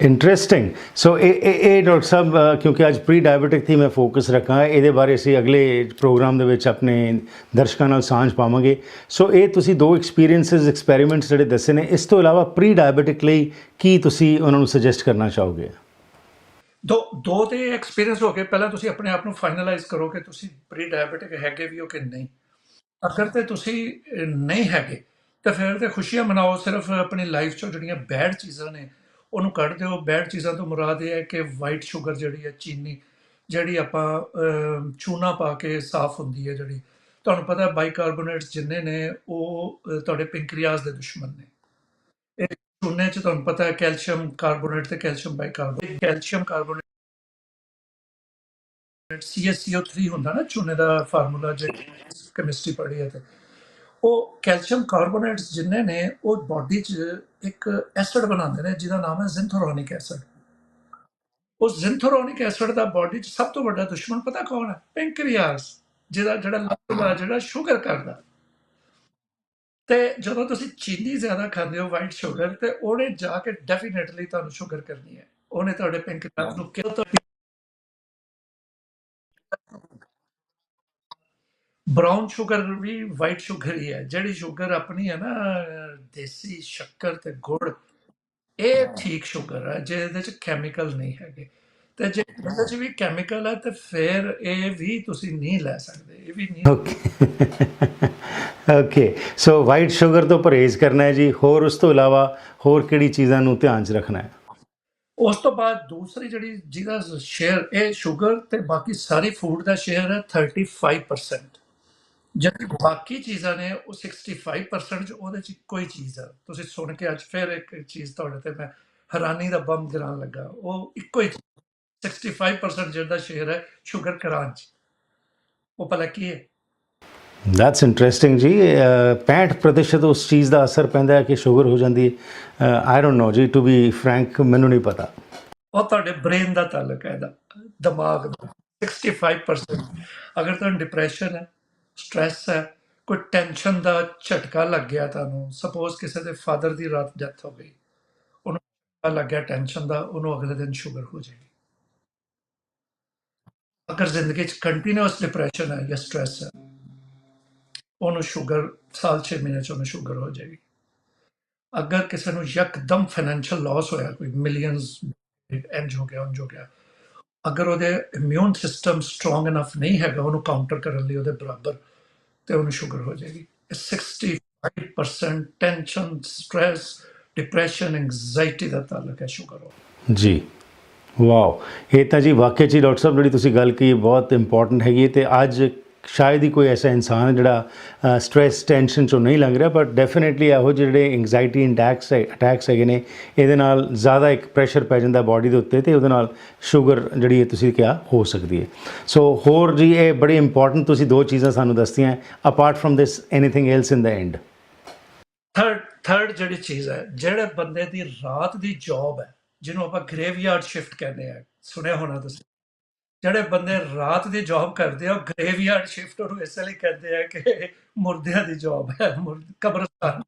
ਇੰਟਰਸਟਿੰਗ ਸੋ ਇਹ ਇਹ ਡਾਕਟਰ ਸਾਹਿਬ ਕਿਉਂਕਿ ਅੱਜ ਪ੍ਰੀ ਡਾਇਬੀਟਿਕ 'ਤੇ ਮੈਂ ਫੋਕਸ ਰੱਖਾਂ, ਇਹਦੇ ਬਾਰੇ ਅਸੀਂ ਅਗਲੇ ਪ੍ਰੋਗਰਾਮ ਦੇ ਵਿੱਚ ਆਪਣੇ ਦਰਸ਼ਕਾਂ ਨਾਲ ਸਾਂਝ ਪਾਵਾਂਗੇ। ਸੋ ਇਹ ਤੁਸੀਂ ਦੋ ਐਕਸਪੀਰੀਐਂਸਸ ਐਕਸਪੈਰੀਮੈਂਟਸ ਜਿਹੜੇ ਦੱਸੇ ਨੇ, ਇਸ ਤੋਂ ਇਲਾਵਾ ਪ੍ਰੀ ਡਾਇਬੀਟਿਕ ਲਈ ਕੀ ਤੁਸੀਂ ਉਹਨਾਂ ਨੂੰ ਸੁਜੈਸਟ ਕਰਨਾ ਚਾਹੋਗੇ? ਦੋ ਦੋ ਤੇ ਐਕਸਪੀਰੀਅੰਸ ਹੋ ਕੇ ਪਹਿਲਾਂ ਤੁਸੀਂ ਆਪਣੇ ਆਪ ਨੂੰ ਫਾਈਨਲਾਈਜ਼ ਕਰੋ ਕਿ ਤੁਸੀਂ ਪ੍ਰੀ ਡਾਇਬੀਟਿਕ ਹੈਗੇ ਵੀ ਹੋ ਕਿ ਨਹੀਂ। ਅਗਰ ਤੇ ਤੁਸੀਂ ਨਹੀਂ ਹੈਗੇ, ਤਾਂ ਫਿਰ ਤੇ ਖੁਸ਼ੀਆਂ ਮਨਾਓ। ਸਿਰਫ ਆਪਣੀ ਲਾਈਫ ਚੋਂ ਜਿਹੜੀਆਂ ਬੈਡ ਚੀਜ਼ਾਂ ਨੇ, ਉਹਨੂੰ ਕੱਢ ਦਿਓ। ਬੈਡ ਚੀਜ਼ਾਂ ਤੋਂ ਮੁਰਾਦ ਇਹ ਹੈ ਕਿ ਵਾਈਟ ਸ਼ੂਗਰ ਜਿਹੜੀ ਹੈ, ਚੀਨੀ ਜਿਹੜੀ ਆਪਾਂ ਚੂਨਾ ਪਾ ਕੇ ਸਾਫ਼ ਹੁੰਦੀ ਹੈ ਜਿਹੜੀ। ਤੁਹਾਨੂੰ ਪਤਾ ਬਾਈਕਾਰਬੋਨੇਟਸ ਜਿੰਨੇ ਨੇ, ਉਹ ਤੁਹਾਡੇ ਪੈਂਕਰੀਆਸ ਦੇ ਦੁਸ਼ਮਣ ਨੇ। ਇਹ ਚੂਨੇ ਚ ਤੁਹਾਨੂੰ ਪਤਾ ਹੈ ਕੈਲਸ਼ੀਅਮ ਕਾਰਬੋਨੇਟ ਤੇ calcium bicarbonate. Calcium carbonate CaCO3 ਹੁੰਦਾ ਨਾ ਚੂਨੇ ਦਾ ਫਾਰਮੂਲਾ ਜਿਹੜੀ ਕੈਮਿਸਟਰੀ ਪੜ੍ਹੀ ਹੈ ਤੇ। ਉਹ ਕੈਲਸ਼ੀਅਮ ਕਾਰਬੋਨੇਟਸ ਜਿੰਨੇ ਨੇ, ਉਹ ਬਾਡੀ 'ਚ ਇੱਕ ਐਸਿਡ ਬਣਾਉਂਦੇ ਨੇ, ਜਿਹਦਾ ਨਾਮ ਹੈ ਜ਼ਿੰਥੋਰੋਨਿਕ ਐਸਿਡ ਉਸ ਜ਼ਿੰਥੋਰੋਨਿਕ ਐਸਿਡ ਦਾ ਬਾਡੀ 'ਚ ਸਭ ਤੋਂ ਵੱਡਾ ਦੁਸ਼ਮਣ ਪਤਾ ਕੌਣ ਹੈ? ਪੈਂਕਰੀਆਸ ਜਿਹਦਾ ਜਿਹੜਾ ਲੱਭਦਾ ਜਿਹੜਾ ਸ਼ੂਗਰ ਕਰਦਾ। ਤੇ ਜਦੋਂ ਤੁਸੀਂ ਚੀਨੀ ਜ਼ਿਆਦਾ ਖਾਂਦੇ ਹੋ ਵਾਈਟ ਸ਼ੂਗਰ ਤੇ ਉਹਨੇ ਜਾ ਕੇ ਡੈਫੀਨਿਟਲੀ ਤੁਹਾਨੂੰ ਸ਼ੂਗਰ ਕਰਨੀ ਹੈ। ਉਹਨੇ ਤੁਹਾਡੇ ਪੈਂਕਰੀਆਸ ਨੂੰ ਕਿਉਂ ਤੋਂ ਬ੍ਰਾਊਨ ਸ਼ੂਗਰ ਵੀ ਵਾਈਟ ਸ਼ੂਗਰ ਹੀ ਹੈ। ਜਿਹੜੀ ਸ਼ੂਗਰ ਆਪਣੀ ਹੈ ਨਾ ਦੇਸੀ ਸ਼ੱਕਰ ਤੇ ਗੁੜ ਇਹ ਠੀਕ ਸ਼ੂਗਰ ਹੈ ਜਿਹਦੇ ਚ ਕੈਮੀਕਲ ਨਹੀਂ ਹੈਗੇ। ਤੇ ਜੇ ਇਹਦੇ ਚ ਵੀ ਕੈਮੀਕਲ ਹੈ ਤੇ ਫਿਰ ਇਹ ਵੀ ਤੁਸੀਂ ਨਹੀਂ ਲੈ ਸਕਦੇ ਇਹ ਵੀ ਨਹੀਂ। Okay okay so white sugar ਤੋਂ ਪਰਹੇਜ਼ ਕਰਨਾ ਹੈ ਜੀ ਹੋਰ ਉਸ ਤੋਂ ਇਲਾਵਾ ਹੋਰ ਕਿਹੜੀ ਚੀਜ਼ਾਂ ਨੂੰ ਧਿਆਨ 'ਚ ਰੱਖਣਾ ਹੈ? ਉਸ ਤੋਂ ਬਾਅਦ ਦੂਸਰੀ ਜਿਹੜੀ ਜਿਹਦਾ ਸ਼ੇਅਰ ਇਹ ਸ਼ੂਗਰ ਤੇ ਬਾਕੀ ਸਾਰੀ ਫੂਡ ਦਾ ਸ਼ੇਅਰ ਹੈ 35% ਜਿਹੜੀ ਬਾਕੀ ਚੀਜ਼ਾਂ ਨੇ ਉਹ 65% ਚ ਉਹਦੇ ਚ ਕੋਈ ਚੀਜ਼ ਆ। ਤੁਸੀਂ ਸੁਣ ਕੇ ਅੱਜ ਫਿਰ ਇੱਕ ਚੀਜ਼ ਤੁਹਾਡੇ ਤੇ ਮੈਂ ਹੈਰਾਨੀ ਦਾ ਬੰਬ ਗਿਰਾਉਣ ਲੱਗਾ। ਉਹ ਇੱਕੋ ਹੀ 65% ਜਿਹੜਾ ਸ਼ੇਅਰ ਹੈ ਸ਼ੂਗਰ ਕਰਾਂ ਚ। ਉਹ ਭਲਾ ਕੀ ਹੈ? ਦੈਟਸ ਇੰਟਰਸਟਿੰਗ ਜੀ ਅਹ, 65% ਉਸ ਚੀਜ਼ ਦਾ ਅਸਰ ਪੈਂਦਾ ਹੈ ਕਿ ਸ਼ੂਗਰ ਹੋ ਜਾਂਦੀ ਹੈ। ਆਈ ਡੋਨਟ ਨੋ ਜੀ ਟੂ ਬੀ ਫ੍ਰੈਂਕ ਮੈਨੂੰ ਨਹੀਂ ਪਤਾ। ਉਹ ਤੁਹਾਡੇ ਬ੍ਰੇਨ ਦਾ ਤਾਲੁਕ ਹੈ ਇਹਦਾ ਦਿਮਾਗ ਦਾ। 65% ਅਗਰ ਤੁਹਾਨੂੰ ਡਿਪਰੈਸ਼ਨ ਹੈ ਸਟ੍ਰੈਸ ਹੈ ਕੋਈ ਟੈਨਸ਼ਨ ਦਾ ਝਟਕਾ ਲੱਗ ਗਿਆ ਤੁਹਾਨੂੰ ਸਪੋਜ਼ ਕਿਸੇ ਦੇ ਫਾਦਰ ਦੀ ਰਾਤ ਡੈਥ ਹੋ ਗਈ ਉਹਨੂੰ ਝਟਕਾ ਲੱਗ ਗਿਆ ਟੈਨਸ਼ਨ ਦਾ ਉਹਨੂੰ ਅਗਲੇ ਦਿਨ ਸ਼ੂਗਰ ਹੋ ਜਾਏਗੀ। ਅਗਰ ਜ਼ਿੰਦਗੀ 'ਚ ਕੰਟੀਨਿਊਸ ਡਿਪਰੈਸ਼ਨ ਹੈ ਜਾਂ ਸਟ੍ਰੈਸ ਹੈ, ਉਹਨੂੰ ਸ਼ੂਗਰ ਸਾਲ 6 ਮਹੀਨੇ 'ਚ ਉਹਨੂੰ ਸ਼ੂਗਰ ਹੋ ਜਾਏਗੀ। ਅਗਰ ਕਿਸੇ ਨੂੰ ਯਕਦਮ ਫਾਈਨੈਂਸ਼ੀਅਲ ਲਾਸ ਹੋਇਆ, ਕੋਈ ਮਿਲੀਅਨਸ ਇੰਜ ਹੋ ਗਿਆ, ਉਂਝ ਹੋ ਗਿਆ, ਅਗਰ ਉਹਦੇ ਇਮਿਊਨ ਸਿਸਟਮ ਸਟਰੋਂਗ ਇਨਫ ਨਹੀਂ ਹੈਗਾ, ਉਹਨੂੰ ਕਾਊਂਟਰ ਕਰਨ ਲਈ ਉਹਦੇ ਬਰਾਬਰ ਤੇ ਉਹਨੂੰ ਸ਼ੂਗਰ ਹੋ ਜਾਏਗੀ। ਇਹ 65% ਟੈਨਸ਼ਨ ਸਟ੍ਰੈਸ ਡਿਪਰੈਸ਼ਨ ਐਂਗਜ਼ਾਇਟੀ ਦਾ ਤਾਲੁਕ ਹੈ ਸ਼ੂਗਰ ਨਾਲ ਜੀ। ਵਾਓ ਇਹ ਤਾਂ ਜੀ ਵਾਕਿਆ 'ਚ ਹੀ ਡਾਕਟਰ ਸਾਹਿਬ, ਜਿਹੜੀ ਤੁਸੀਂ ਗੱਲ ਕੀਤੀ ਬਹੁਤ ਇੰਪੋਰਟੈਂਟ ਹੈਗੀ ਹੈ ਤੇ ਅੱਜ ਸ਼ਾਇਦ ਹੀ ਕੋਈ ਐਸਾ ਇਨਸਾਨ ਜਿਹੜਾ ਸਟ੍ਰੈਸ ਟੈਨਸ਼ਨ ਚੋਂ ਨਹੀਂ ਲੰਘ ਰਿਹਾ ਪਰ ਡੈਫੀਨਿਟਲੀ ਇਹੋ ਜਿਹੇ ਜਿਹੜੇ ਐਂਗਜ਼ਾਇਟੀ ਹੈ ਅਟੈਕਸ ਹੈਗੇ ਨੇ, ਇਹਦੇ ਨਾਲ ਜ਼ਿਆਦਾ ਇੱਕ ਪ੍ਰੈਸ਼ਰ ਪੈ ਜਾਂਦਾ ਬਾਡੀ ਦੇ ਉੱਤੇ ਤੇ ਉਹਦੇ ਨਾਲ ਸ਼ੂਗਰ ਜਿਹੜੀ ਹੈ ਤੁਸੀਂ ਕਿਹਾ ਹੋ ਸਕਦੀ ਹੈ। ਸੋ ਹੋਰ ਜੀ, ਇਹ ਬੜੀ ਇੰਪੋਰਟੈਂਟ ਤੁਸੀਂ ਦੋ ਚੀਜ਼ਾਂ ਸਾਨੂੰ ਦੱਸਤੀਆਂ apart from this anything else in the end third third ਜਿਹੜੀ ਚੀਜ਼ ਹੈ, ਜਿਹੜੇ ਬੰਦੇ ਦੀ ਰਾਤ ਦੀ ਜੌਬ ਹੈ ਜਿਹਨੂੰ ਆਪਾਂ ਗ੍ਰੇਵਯਾਰਡ ਸ਼ਿਫਟ ਕਹਿੰਦੇ ਆ। ਸੁਣਿਆ ਹੋਣਾ ਤੁਸੀਂ? ਜਿਹੜੇ ਬੰਦੇ ਰਾਤ ਦੀ ਜੌਬ ਕਰਦੇ ਆ, ਉਹ ਗ੍ਰੇਵਯਾਰਡ ਸ਼ਿਫਟ ਉਹਨੂੰ ਇਸ ਲਈ ਕਹਿੰਦੇ ਆ ਕਿ ਮੁਰਦਿਆਂ ਦੀ ਜੌਬ ਹੈ ਕਬਰਸਤਾਨ।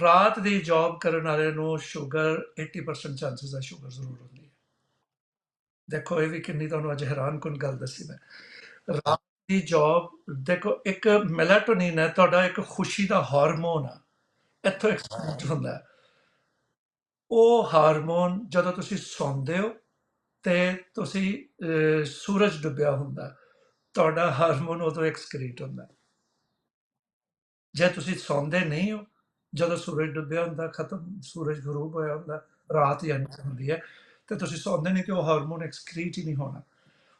ਰਾਤ ਦੀ ਜੌਬ ਕਰਨ ਵਾਲੇ ਨੂੰ ਸ਼ੂਗਰ 80% ਚਾਂਸਸ ਹੈ ਸ਼ੂਗਰ ਜ਼ਰੂਰ ਹੁੰਦੀ ਹੈ। ਦੇਖੋ, ਇਹ ਵੀ ਕਿੰਨੀ ਤੁਹਾਨੂੰ ਅੱਜ ਹੈਰਾਨ ਕੁਨ ਗੱਲ ਦੱਸੀ ਮੈਂ। ਰਾਤ ਦੀ ਜੌਬ ਦੇਖੋ, ਇੱਕ ਮੈਲਾਟੋਨਿਨ ਹੈ, ਤੁਹਾਡਾ ਇੱਕ ਖੁਸ਼ੀ ਦਾ ਹਾਰਮੋਨ ਆ। ਇੱਥੋਂ ਐਕਸਪ੍ਰੈਸ ਹੁੰਦਾ। ਹੈ। ਉਹ ਹਾਰਮੋਨ ਜਦੋਂ ਤੁਸੀਂ ਸੌਂਦੇ ਹੋ ਤੇ ਤੁਸੀਂ ਸੂਰਜ ਡੁੱਬਿਆ ਹੁੰਦਾ, ਤੁਹਾਡਾ ਹਾਰਮੋਨ ਉਦੋਂ ਐਕਸਕ੍ਰੀਟ ਹੁੰਦਾ। ਜੇ ਤੁਸੀਂ ਸੌਂਦੇ ਨਹੀਂ ਹੋ, ਜਦੋਂ ਸੂਰਜ ਡੁੱਬਿਆ ਹੁੰਦਾ, ਖਤਮ, ਸੂਰਜ ਗਰੂਬ ਹੋਇਆ ਹੁੰਦਾ, ਰਾਤ ਯਾਨੀ ਕਿ ਹੁੰਦੀ ਹੈ, ਤੇ ਤੁਸੀਂ ਸੌਂਦੇ ਨਹੀਂ ਕਿ ਉਹ ਹਾਰਮੋਨ ਐਕਸਕ੍ਰੀਟ ਹੀ ਨਹੀਂ ਹੋਣਾ।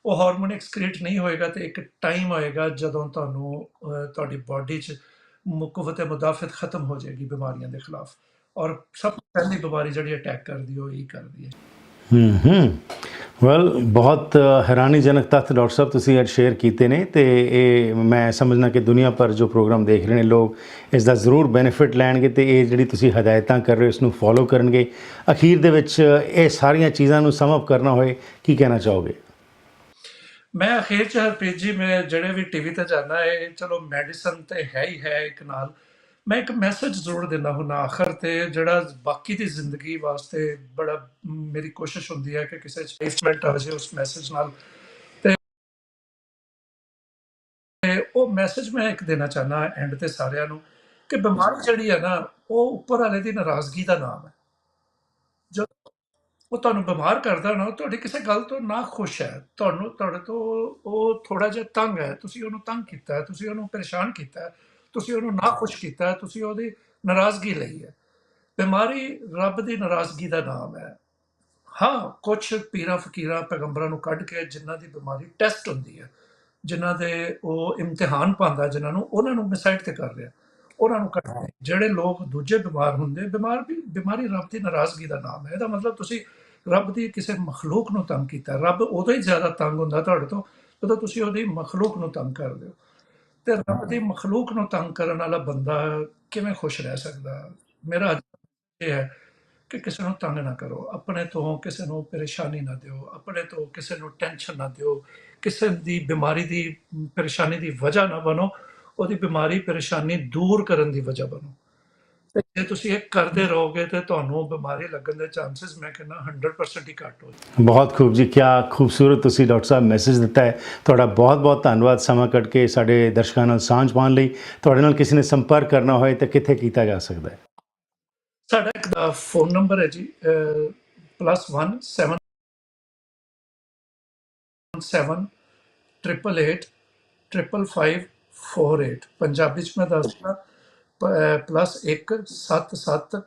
ਉਹ ਹਾਰਮੋਨ ਐਕਸਕ੍ਰੀਟ ਨਹੀਂ ਹੋਏਗਾ ਤੇ ਇੱਕ ਟਾਈਮ ਆਏਗਾ ਜਦੋਂ ਤੁਹਾਨੂੰ ਤੁਹਾਡੀ ਬਾਡੀ 'ਚ ਮੁਕਵਤ ਮੁਦਾਫਤ ਖਤਮ ਹੋ ਜਾਏਗੀ ਬਿਮਾਰੀਆਂ ਦੇ ਖਿਲਾਫ। ਔਰ ਸਭ ਪਹਿਲੀ ਬਿਮਾਰੀ ਜਿਹੜੀ ਅਟੈਕ ਕਰਦੀ ਉਹ ਇਹ ਕਰਦੀ ਹੈ ਹੂੰ ਹੂੰ। ਵੈਲ ਬਹੁਤ ਹੈਰਾਨੀਜਨਕ ਤੱਥ ਡਾਕਟਰ ਸਾਹਿਬ ਤੁਸੀਂ ਅੱਜ ਸ਼ੇਅਰ ਕੀਤੇ ਨੇ ਤੇ ਇਹ ਮੈਂ ਸਮਝਣਾ ਕਿ ਦੁਨੀਆ ਭਰ ਜੋ ਪ੍ਰੋਗਰਾਮ ਦੇਖ ਰਹੇ ਨੇ ਲੋਕ ਇਸ ਦਾ ਜ਼ਰੂਰ ਬੈਨੀਫਿਟ ਲੈਣਗੇ ਤੇ ਇਹ ਜਿਹੜੀ ਤੁਸੀਂ ਹਦਾਇਤਾਂ ਕਰ ਰਹੇ ਹੋ ਇਸ ਨੂੰ ਫੋਲੋ ਕਰਨਗੇ। ਅਖੀਰ ਦੇ ਵਿੱਚ ਇਹ ਸਾਰੀਆਂ ਚੀਜ਼ਾਂ ਨੂੰ ਸਮ ਅਪ ਕਰਨਾ ਹੋਏ ਕੀ ਕਹਿਣਾ ਚਾਹੋਗੇ? ਮੈਂ ਅਖੀਰ ਚ ਹਰਪ੍ਰੀਤ ਜੀ ਮੈਂ ਜਿਹੜੇ ਵੀ ਟੀਵੀ ਤੇ ਜਾਂਦਾ ਹੈ ਚਲੋ ਮੈਡੀਸਨ ਤੇ ਹੈ ਹੀ ਹੈ ਇੱਕ ਨਾਲ। ਮੈਂ ਇੱਕ ਮੈਸੇਜ ਜ਼ਰੂਰ ਦਿੰਦਾ ਹੁੰਦਾ, ਆਖਰ ਤੇ ਜਿਹੜਾ ਬਾਕੀ ਦੀ ਜ਼ਿੰਦਗੀ ਵਾਸਤੇ ਬੜਾ ਮੇਰੀ ਕੋਸ਼ਿਸ਼ ਹੁੰਦੀ ਹੈ ਕਿ ਕਿਸੇ ਸਟੇਟਮੈਂਟ ਆ ਜਾਏ ਉਸ ਮੈਸੇਜ ਨਾਲ। ਤੇ ਉਹ ਮੈਸੇਜ ਮੈਂ ਇੱਕ ਦੇਣਾ ਚਾਹਨਾ ਐਂਡ ਤੇ ਸਾਰਿਆਂ ਨੂੰ ਕਿ ਬਿਮਾਰੀ ਜਿਹੜੀ ਹੈ ਨਾ, ਉਹ ਉੱਪਰ ਵਾਲੇ ਦੀ ਨਾਰਾਜ਼ਗੀ ਦਾ ਨਾਮ ਹੈ। ਜਦੋਂ ਉਹ ਤੁਹਾਨੂੰ ਬਿਮਾਰ ਕਰਦਾ ਨਾ, ਉਹ ਤੁਹਾਡੀ ਕਿਸੇ ਗੱਲ ਤੋਂ ਨਾ ਖੁਸ਼ ਹੈ। ਤੁਹਾਨੂੰ, ਤੁਹਾਡੇ ਤੋਂ ਉਹ ਥੋੜਾ ਜਿਹਾ ਤੰਗ ਹੈ, ਤੁਸੀਂ ਉਹਨੂੰ ਤੰਗ ਕੀਤਾ ਹੈ ਤੁਸੀਂ ਉਹਨੂੰ ਪਰੇਸ਼ਾਨ ਕੀਤਾ। ਹੈ ਤੁਸੀਂ ਉਹਨੂੰ ਨਾ ਖੁਸ਼ ਕੀਤਾ, ਤੁਸੀਂ ਉਹਦੀ ਨਾਰਾਜ਼ਗੀ ਲਈ ਹੈ। ਬਿਮਾਰੀ ਰੱਬ ਦੀ ਨਾਰਾਜ਼ਗੀ ਦਾ ਨਾਮ ਹੈ। ਹਾਂ ਕੁਝ ਪੀਰਾਂ ਫਕੀਰਾਂ, ਪੈਗੰਬਰਾਂ ਨੂੰ ਕੱਢ ਕੇ ਜਿਨ੍ਹਾਂ ਦੀ ਬਿਮਾਰੀ ਟੈਸਟ ਹੁੰਦੀ ਹੈ, ਜਿਨ੍ਹਾਂ ਦੇ ਉਹ ਇਮਤਿਹਾਨ ਪਾਉਂਦਾ, ਜਿਨ੍ਹਾਂ ਨੂੰ ਉਹਨਾਂ ਨੂੰ ਮਿਸਾਈਡ ਤੇ ਕਰ ਰਿਹਾ, ਉਹਨਾਂ ਨੂੰ ਕੱਢਦੇ ਜਿਹੜੇ ਲੋਕ ਦੂਜੇ ਬਿਮਾਰ ਹੁੰਦੇ, ਬਿਮਾਰ ਵੀ, ਬਿਮਾਰੀ ਰੱਬ ਦੀ ਨਾਰਾਜ਼ਗੀ ਦਾ ਨਾਮ ਹੈ। ਇਹਦਾ ਮਤਲਬ ਤੁਸੀਂ ਰੱਬ ਦੀ ਕਿਸੇ ਮਖਲੂਕ ਨੂੰ ਤੰਗ ਕੀਤਾ। ਰੱਬ ਉਦੋਂ ਹੀ ਜ਼ਿਆਦਾ ਤੰਗ ਹੁੰਦਾ ਤੁਹਾਡੇ ਤੋਂ ਜਦੋਂ ਤੁਸੀਂ ਉਹਦੀ ਮਖਲੂਕ ਨੂੰ ਤੰਗ ਕਰਦੇ ਹੋ। ਤੇ ਰੱਬ ਦੀ ਮਖਲੂਕ ਨੂੰ ਤੰਗ ਕਰਨ ਵਾਲਾ ਬੰਦਾ ਕਿਵੇਂ ਖੁਸ਼ ਰਹਿ ਸਕਦਾ? ਮੇਰਾ ਇਹ ਹੈ ਕਿ ਕਿਸੇ ਨੂੰ ਤੰਗ ਨਾ ਕਰੋ। ਆਪਣੇ ਤੋਂ ਕਿਸੇ ਨੂੰ ਪਰੇਸ਼ਾਨੀ ਨਾ ਦਿਓ। ਆਪਣੇ ਤੋਂ ਕਿਸੇ ਨੂੰ ਟੈਨਸ਼ਨ ਨਾ ਦਿਓ। ਕਿਸੇ ਦੀ ਬਿਮਾਰੀ ਦੀ ਪਰੇਸ਼ਾਨੀ ਦੀ ਵਜ੍ਹਾ ਨਾ ਬਣੋ। ਉਹਦੀ ਬਿਮਾਰੀ, ਪਰੇਸ਼ਾਨੀ ਦੂਰ ਕਰਨ ਦੀ ਵਜ੍ਹਾ ਬਣੋ। ਤੇ ਜੇ ਤੁਸੀਂ ਇਹ ਕਰਦੇ ਰਹੋਗੇ ਤੇ ਤੁਹਾਨੂੰ ਬਿਮਾਰੀ ਲੱਗਣ ਦੇ ਚਾਂਸਸ ਮੈਂ ਕਹਿੰਦਾ 100% ਹੀ ਘੱਟ ਹੋ। ਬਹੁਤ ਖੂਬ ਜੀ ਕਿਆ ਖੂਬਸੂਰਤ ਤੁਸੀਂ ਡਾਕਟਰ ਸਾਹਿਬ ਮੈਸੇਜ ਦਿੱਤਾ ਹੈ। ਤੁਹਾਡਾ ਬਹੁਤ ਬਹੁਤ ਧੰਨਵਾਦ ਸਮਾਂ ਕੱਢ ਕੇ ਸਾਡੇ ਦਰਸ਼ਕਾਂ ਨਾਲ ਸਾਂਝ ਪਾਉਣ ਲਈ। ਤੁਹਾਡੇ ਨਾਲ ਕਿਸੇ ਨੇ ਸੰਪਰਕ ਕਰਨਾ ਹੋਏ ਤਾਂ ਕਿੱਥੇ ਕੀਤਾ ਜਾ ਸਕਦਾ ਹੈ? ਸਾਡਾ ਇੱਕ ਦਾ ਫੋਨ ਨੰਬਰ ਹੈ ਜੀ +1 7 7 ਟ੍ਰਿਪਲ 8 ਟ੍ਰਿਪਲ 548 ਪੰਜਾਬੀ ਚ ਮੈਂ ਦੱਸਦਾ ਪਲੱਸ 1 7 7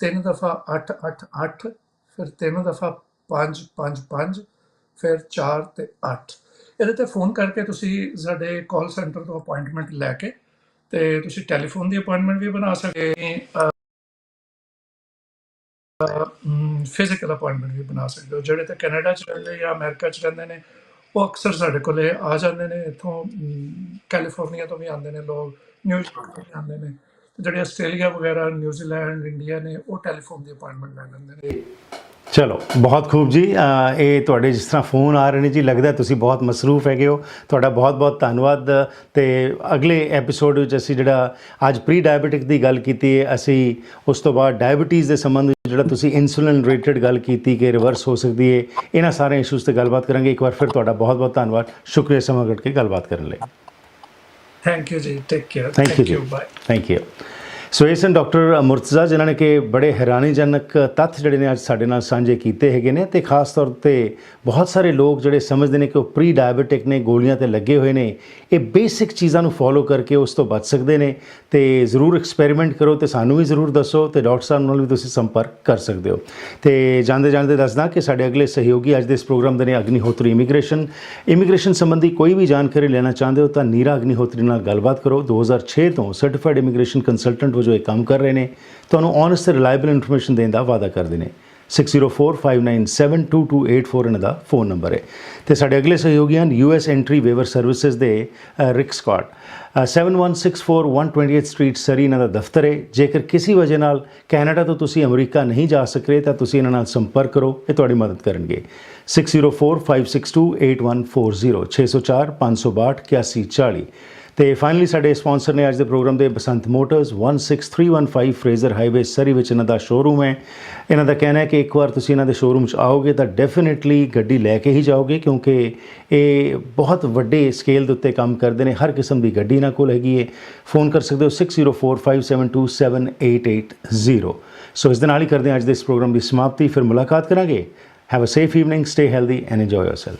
ਤਿੰਨ ਦਫਾ 8 8 8 ਫਿਰ ਤਿੰਨ ਦਫਾ 5 5 5 ਫਿਰ 4 ਤੇ 8 ਇਹਦੇ ਤੇ ਫੋਨ ਕਰਕੇ ਤੁਸੀਂ ਸਾਡੇ ਕਾਲ ਸੈਂਟਰ ਤੋਂ ਅਪਾਇੰਟਮੈਂਟ ਲੈ ਕੇ ਤੇ ਤੁਸੀਂ ਟੈਲੀਫੋਨ ਦੀ ਅਪਾਇੰਟਮੈਂਟ ਵੀ ਬਣਾ ਸਕਦੇ ਫਿਜ਼ੀਕਲ ਅਪਾਇੰਟਮੈਂਟ ਵੀ ਬਣਾ ਸਕਦੇ ਹੋ। ਜਿਹੜੇ ਤੇ ਕੈਨੇਡਾ ਚ ਰਹਿੰਦੇ ਜਾਂ ਅਮਰੀਕਾ ਚ ਰਹਿੰਦੇ ਨੇ, ਉਹ ਅਕਸਰ ਸਾਡੇ ਕੋਲੇ ਆ ਜਾਂਦੇ ਨੇ। ਇੱਥੋਂ ਕੈਲੀਫੋਰਨੀਆ ਤੋਂ ਵੀ ਆਉਂਦੇ ਨੇ ਲੋਕ। ਨਿਊਜ਼ੀਲੈਂਡ ਤੋਂ ਨੇ। ਤੇ ਜਿਹੜੇ ਆਸਟ੍ਰੇਲੀਆ ਵਗੈਰਾ, ਨਿਊਜ਼ੀਲੈਂਡ, ਇੰਡੀਆ ਨੇ, ਉਹ ਟੈਲੀਫੋਨ ਦੀ ਅਪਾਇੰਟਮੈਂਟ ਲੈ ਲੈਂਦੇ ਨੇ। ਚਲੋ, ਬਹੁਤ ਖੂਬ ਜੀ। ਇਹ ਤੁਹਾਡੇ ਜਿਸ ਤਰ੍ਹਾਂ ਫੋਨ ਆ ਰਹੇ ਨੇ ਜੀ, ਲੱਗਦਾ ਤੁਸੀਂ ਬਹੁਤ ਮਸਰੂਫ ਹੈਗੇ ਹੋ। ਤੁਹਾਡਾ ਬਹੁਤ ਬਹੁਤ ਧੰਨਵਾਦ। ਤੇ ਅਗਲੇ ਐਪੀਸੋਡ ਵਿੱਚ ਅਸੀਂ ਜਿਹੜਾ ਅੱਜ ਪ੍ਰੀ ਡਾਇਬੀਟਿਕ ਦੀ ਗੱਲ ਕੀਤੀ ਹੈ ਅਸੀਂ ਉਸ ਤੋਂ ਬਾਅਦ ਡਾਇਬੀਟੀਜ਼ ਦੇ ਸੰਬੰਧ ਵਿੱਚ ਜਿਹੜਾ ਤੁਸੀਂ ਇਨਸੂਲਿਨ ਰਿਲੇਟਡ ਗੱਲ ਕੀਤੀ ਕਿ ਰਿਵਰਸ ਹੋ ਸਕਦੀ ਹੈ ਇਹਨਾਂ ਸਾਰੇ ਇਸ਼ੂਜ਼ ਤੇ ਗੱਲਬਾਤ ਕਰਾਂਗੇ। ਇੱਕ ਵਾਰ ਫਿਰ ਤੁਹਾਡਾ ਬਹੁਤ ਬਹੁਤ ਧੰਨਵਾਦ। ਸ਼ੁਕਰੀਆ ਸਮਾਂ ਕੱਢ ਕੇ ਗੱਲਬਾਤ ਕਰਨ ਲਈ। Thank you, Ji. Take care. Thank, Thank you. you. Bye. Thank you. ਸੋ ਇਹ ਸਨ ਡਾਕਟਰ ਮੁਰਤਜ਼ਾ ਜਿਨ੍ਹਾਂ ਨੇ ਕਿ ਬੜੇ ਹੈਰਾਨੀਜਨਕ ਤੱਥ ਜਿਹੜੇ ਨੇ ਅੱਜ ਸਾਡੇ ਨਾਲ ਸਾਂਝੇ ਕੀਤੇ ਹੈਗੇ ਨੇ ਤੇ ਖਾਸ ਤੌਰ ਤੇ ਬਹੁਤ ਸਾਰੇ ਲੋਕ ਜਿਹੜੇ ਸਮਝਦੇ ਨੇ ਕਿ ਉਹ ਪ੍ਰੀ ਡਾਇਬੀਟਿਕ ਨੇ, ਗੋਲੀਆਂ ਤੇ ਲੱਗੇ ਹੋਏ ਨੇ, ਇਹ ਬੇਸਿਕ ਚੀਜ਼ਾਂ ਨੂੰ ਫੋਲੋ ਕਰਕੇ ਉਸ ਤੋਂ ਬਚ ਸਕਦੇ ਨੇ ਤੇ ਜ਼ਰੂਰ ਐਕਸਪੈਰੀਮੈਂਟ ਕਰੋ ਤੇ ਸਾਨੂੰ ਵੀ ਜ਼ਰੂਰ ਦੱਸੋ ਤੇ ਡਾਕਟਰ ਸਾਹਿਬ ਨਾਲ ਵੀ ਤੁਸੀਂ ਸੰਪਰਕ ਕਰ ਸਕਦੇ ਹੋ। ਤੇ ਜਾਂਦੇ ਜਾਂਦੇ ਦੱਸਦਾ ਕਿ ਸਾਡੇ ਅਗਲੇ ਸਹਿਯੋਗੀ ਅੱਜ ਦੇ ਇਸ ਪ੍ਰੋਗਰਾਮ ਦੇ ਨੇ ਅਗਨੀਹੋਤਰੀ ਇਮੀਗ੍ਰੇਸ਼ਨ ਇਮੀਗ੍ਰੇਸ਼ਨ ਸੰਬੰਧੀ ਕੋਈ ਵੀ ਜਾਣਕਾਰੀ ਲੈਣਾ ਚਾਹੁੰਦੇ ਹੋ ਤਾਂ ਨੀਰਾ ਅਗਨੀਹੋਤਰੀ ਨਾਲ ਗੱਲਬਾਤ ਕਰੋ। 2006 ਤੋਂ ਸਰਟੀਫਾਈਡ ਇਮੀਗ੍ਰੇਸ਼ਨ ਕੰਸਲਟੈਂਟ ਜੋ ਇਹ ਕੰਮ ਕਰ ਰਹੇ ਨੇ ਤੁਹਾਨੂੰ ਓਨੈਸਟ ਰਿਲਾਇਬਲ ਇਨਫੋਰਮੇਸ਼ਨ ਦੇਣ ਦਾ ਵਾਅਦਾ ਕਰਦੇ ਨੇ। 6045972284 ਇਹਨਾਂ ਦਾ ਫੋਨ ਨੰਬਰ ਹੈ। ਤੇ ਸਾਡੇ ਅਗਲੇ ਸਹਿਯੋਗੀ ਹਨ ਯੂਐਸ ਐਂਟਰੀ ਵੇਵਰ ਸਰਵਿਸਿਜ਼ ਦੇ ਅ, ਰਿਕ ਸਕਾਟ ਅ, 7164 ਸਟਰੀਟ ਸਰੀ ਇਹਨਾਂ ਦਾ ਦਫ਼ਤਰ ਹੈ। ਜੇਕਰ ਕਿਸੇ ਵਜ੍ਹਾ ਨਾਲ ਕੈਨੇਡਾ ਤੋਂ ਤੁਸੀਂ ਅਮਰੀਕਾ ਨਹੀਂ ਜਾ ਸਕਦੇ ਤਾਂ ਤੁਸੀਂ ਇਹਨਾਂ ਨਾਲ ਸੰਪਰਕ ਕਰੋ ਇਹ ਤੁਹਾਡੀ ਮਦਦ ਕਰਨਗੇ। 6045628140 604 562 8140 ਤੇ ਫਾਈਨਲੀ ਸਾਡੇ ਸਪਾਂਸਰ ਨੇ ਅੱਜ ਦੇ ਪ੍ਰੋਗਰਾਮ ਦੇ Basant motors 16315 Fraser highway Surrey ਵਿੱਚ ਇਹਨਾਂ ਦਾ ਸ਼ੋਰੂਮ ਹੈ। ਇਹਨਾਂ ਦਾ ਕਹਿਣਾ ਹੈ ਕਿ ਇੱਕ ਵਾਰ ਤੁਸੀਂ ਇਹਨਾਂ ਦੇ ਸ਼ੋਰੂਮ 'ਚ ਆਓਗੇ ਤਾਂ ਡੈਫੀਨਿਟਲੀ ਗੱਡੀ ਲੈ ਕੇ ਹੀ ਜਾਓਗੇ, ਕਿਉਂਕਿ ਇਹ ਬਹੁਤ ਵੱਡੇ ਸਕੇਲ ਦੇ ਉੱਤੇ ਕੰਮ ਕਰਦੇ ਨੇ। ਹਰ ਕਿਸਮ ਦੀ ਗੱਡੀ ਇਹਨਾਂ ਕੋਲ ਹੈਗੀ ਹੈ। ਫੋਨ ਕਰ ਸਕਦੇ ਹੋ 6045727880 ਸੋ ਇਸ ਦੇ ਨਾਲ ਹੀ ਕਰਦੇ ਹਾਂ ਅੱਜ ਦੇ ਇਸ ਪ੍ਰੋਗਰਾਮ ਦੀ ਸਮਾਪਤੀ। ਫਿਰ ਮੁਲਾਕਾਤ ਕਰਾਂਗੇ। Have a safe evening stay healthy and enjoy yourself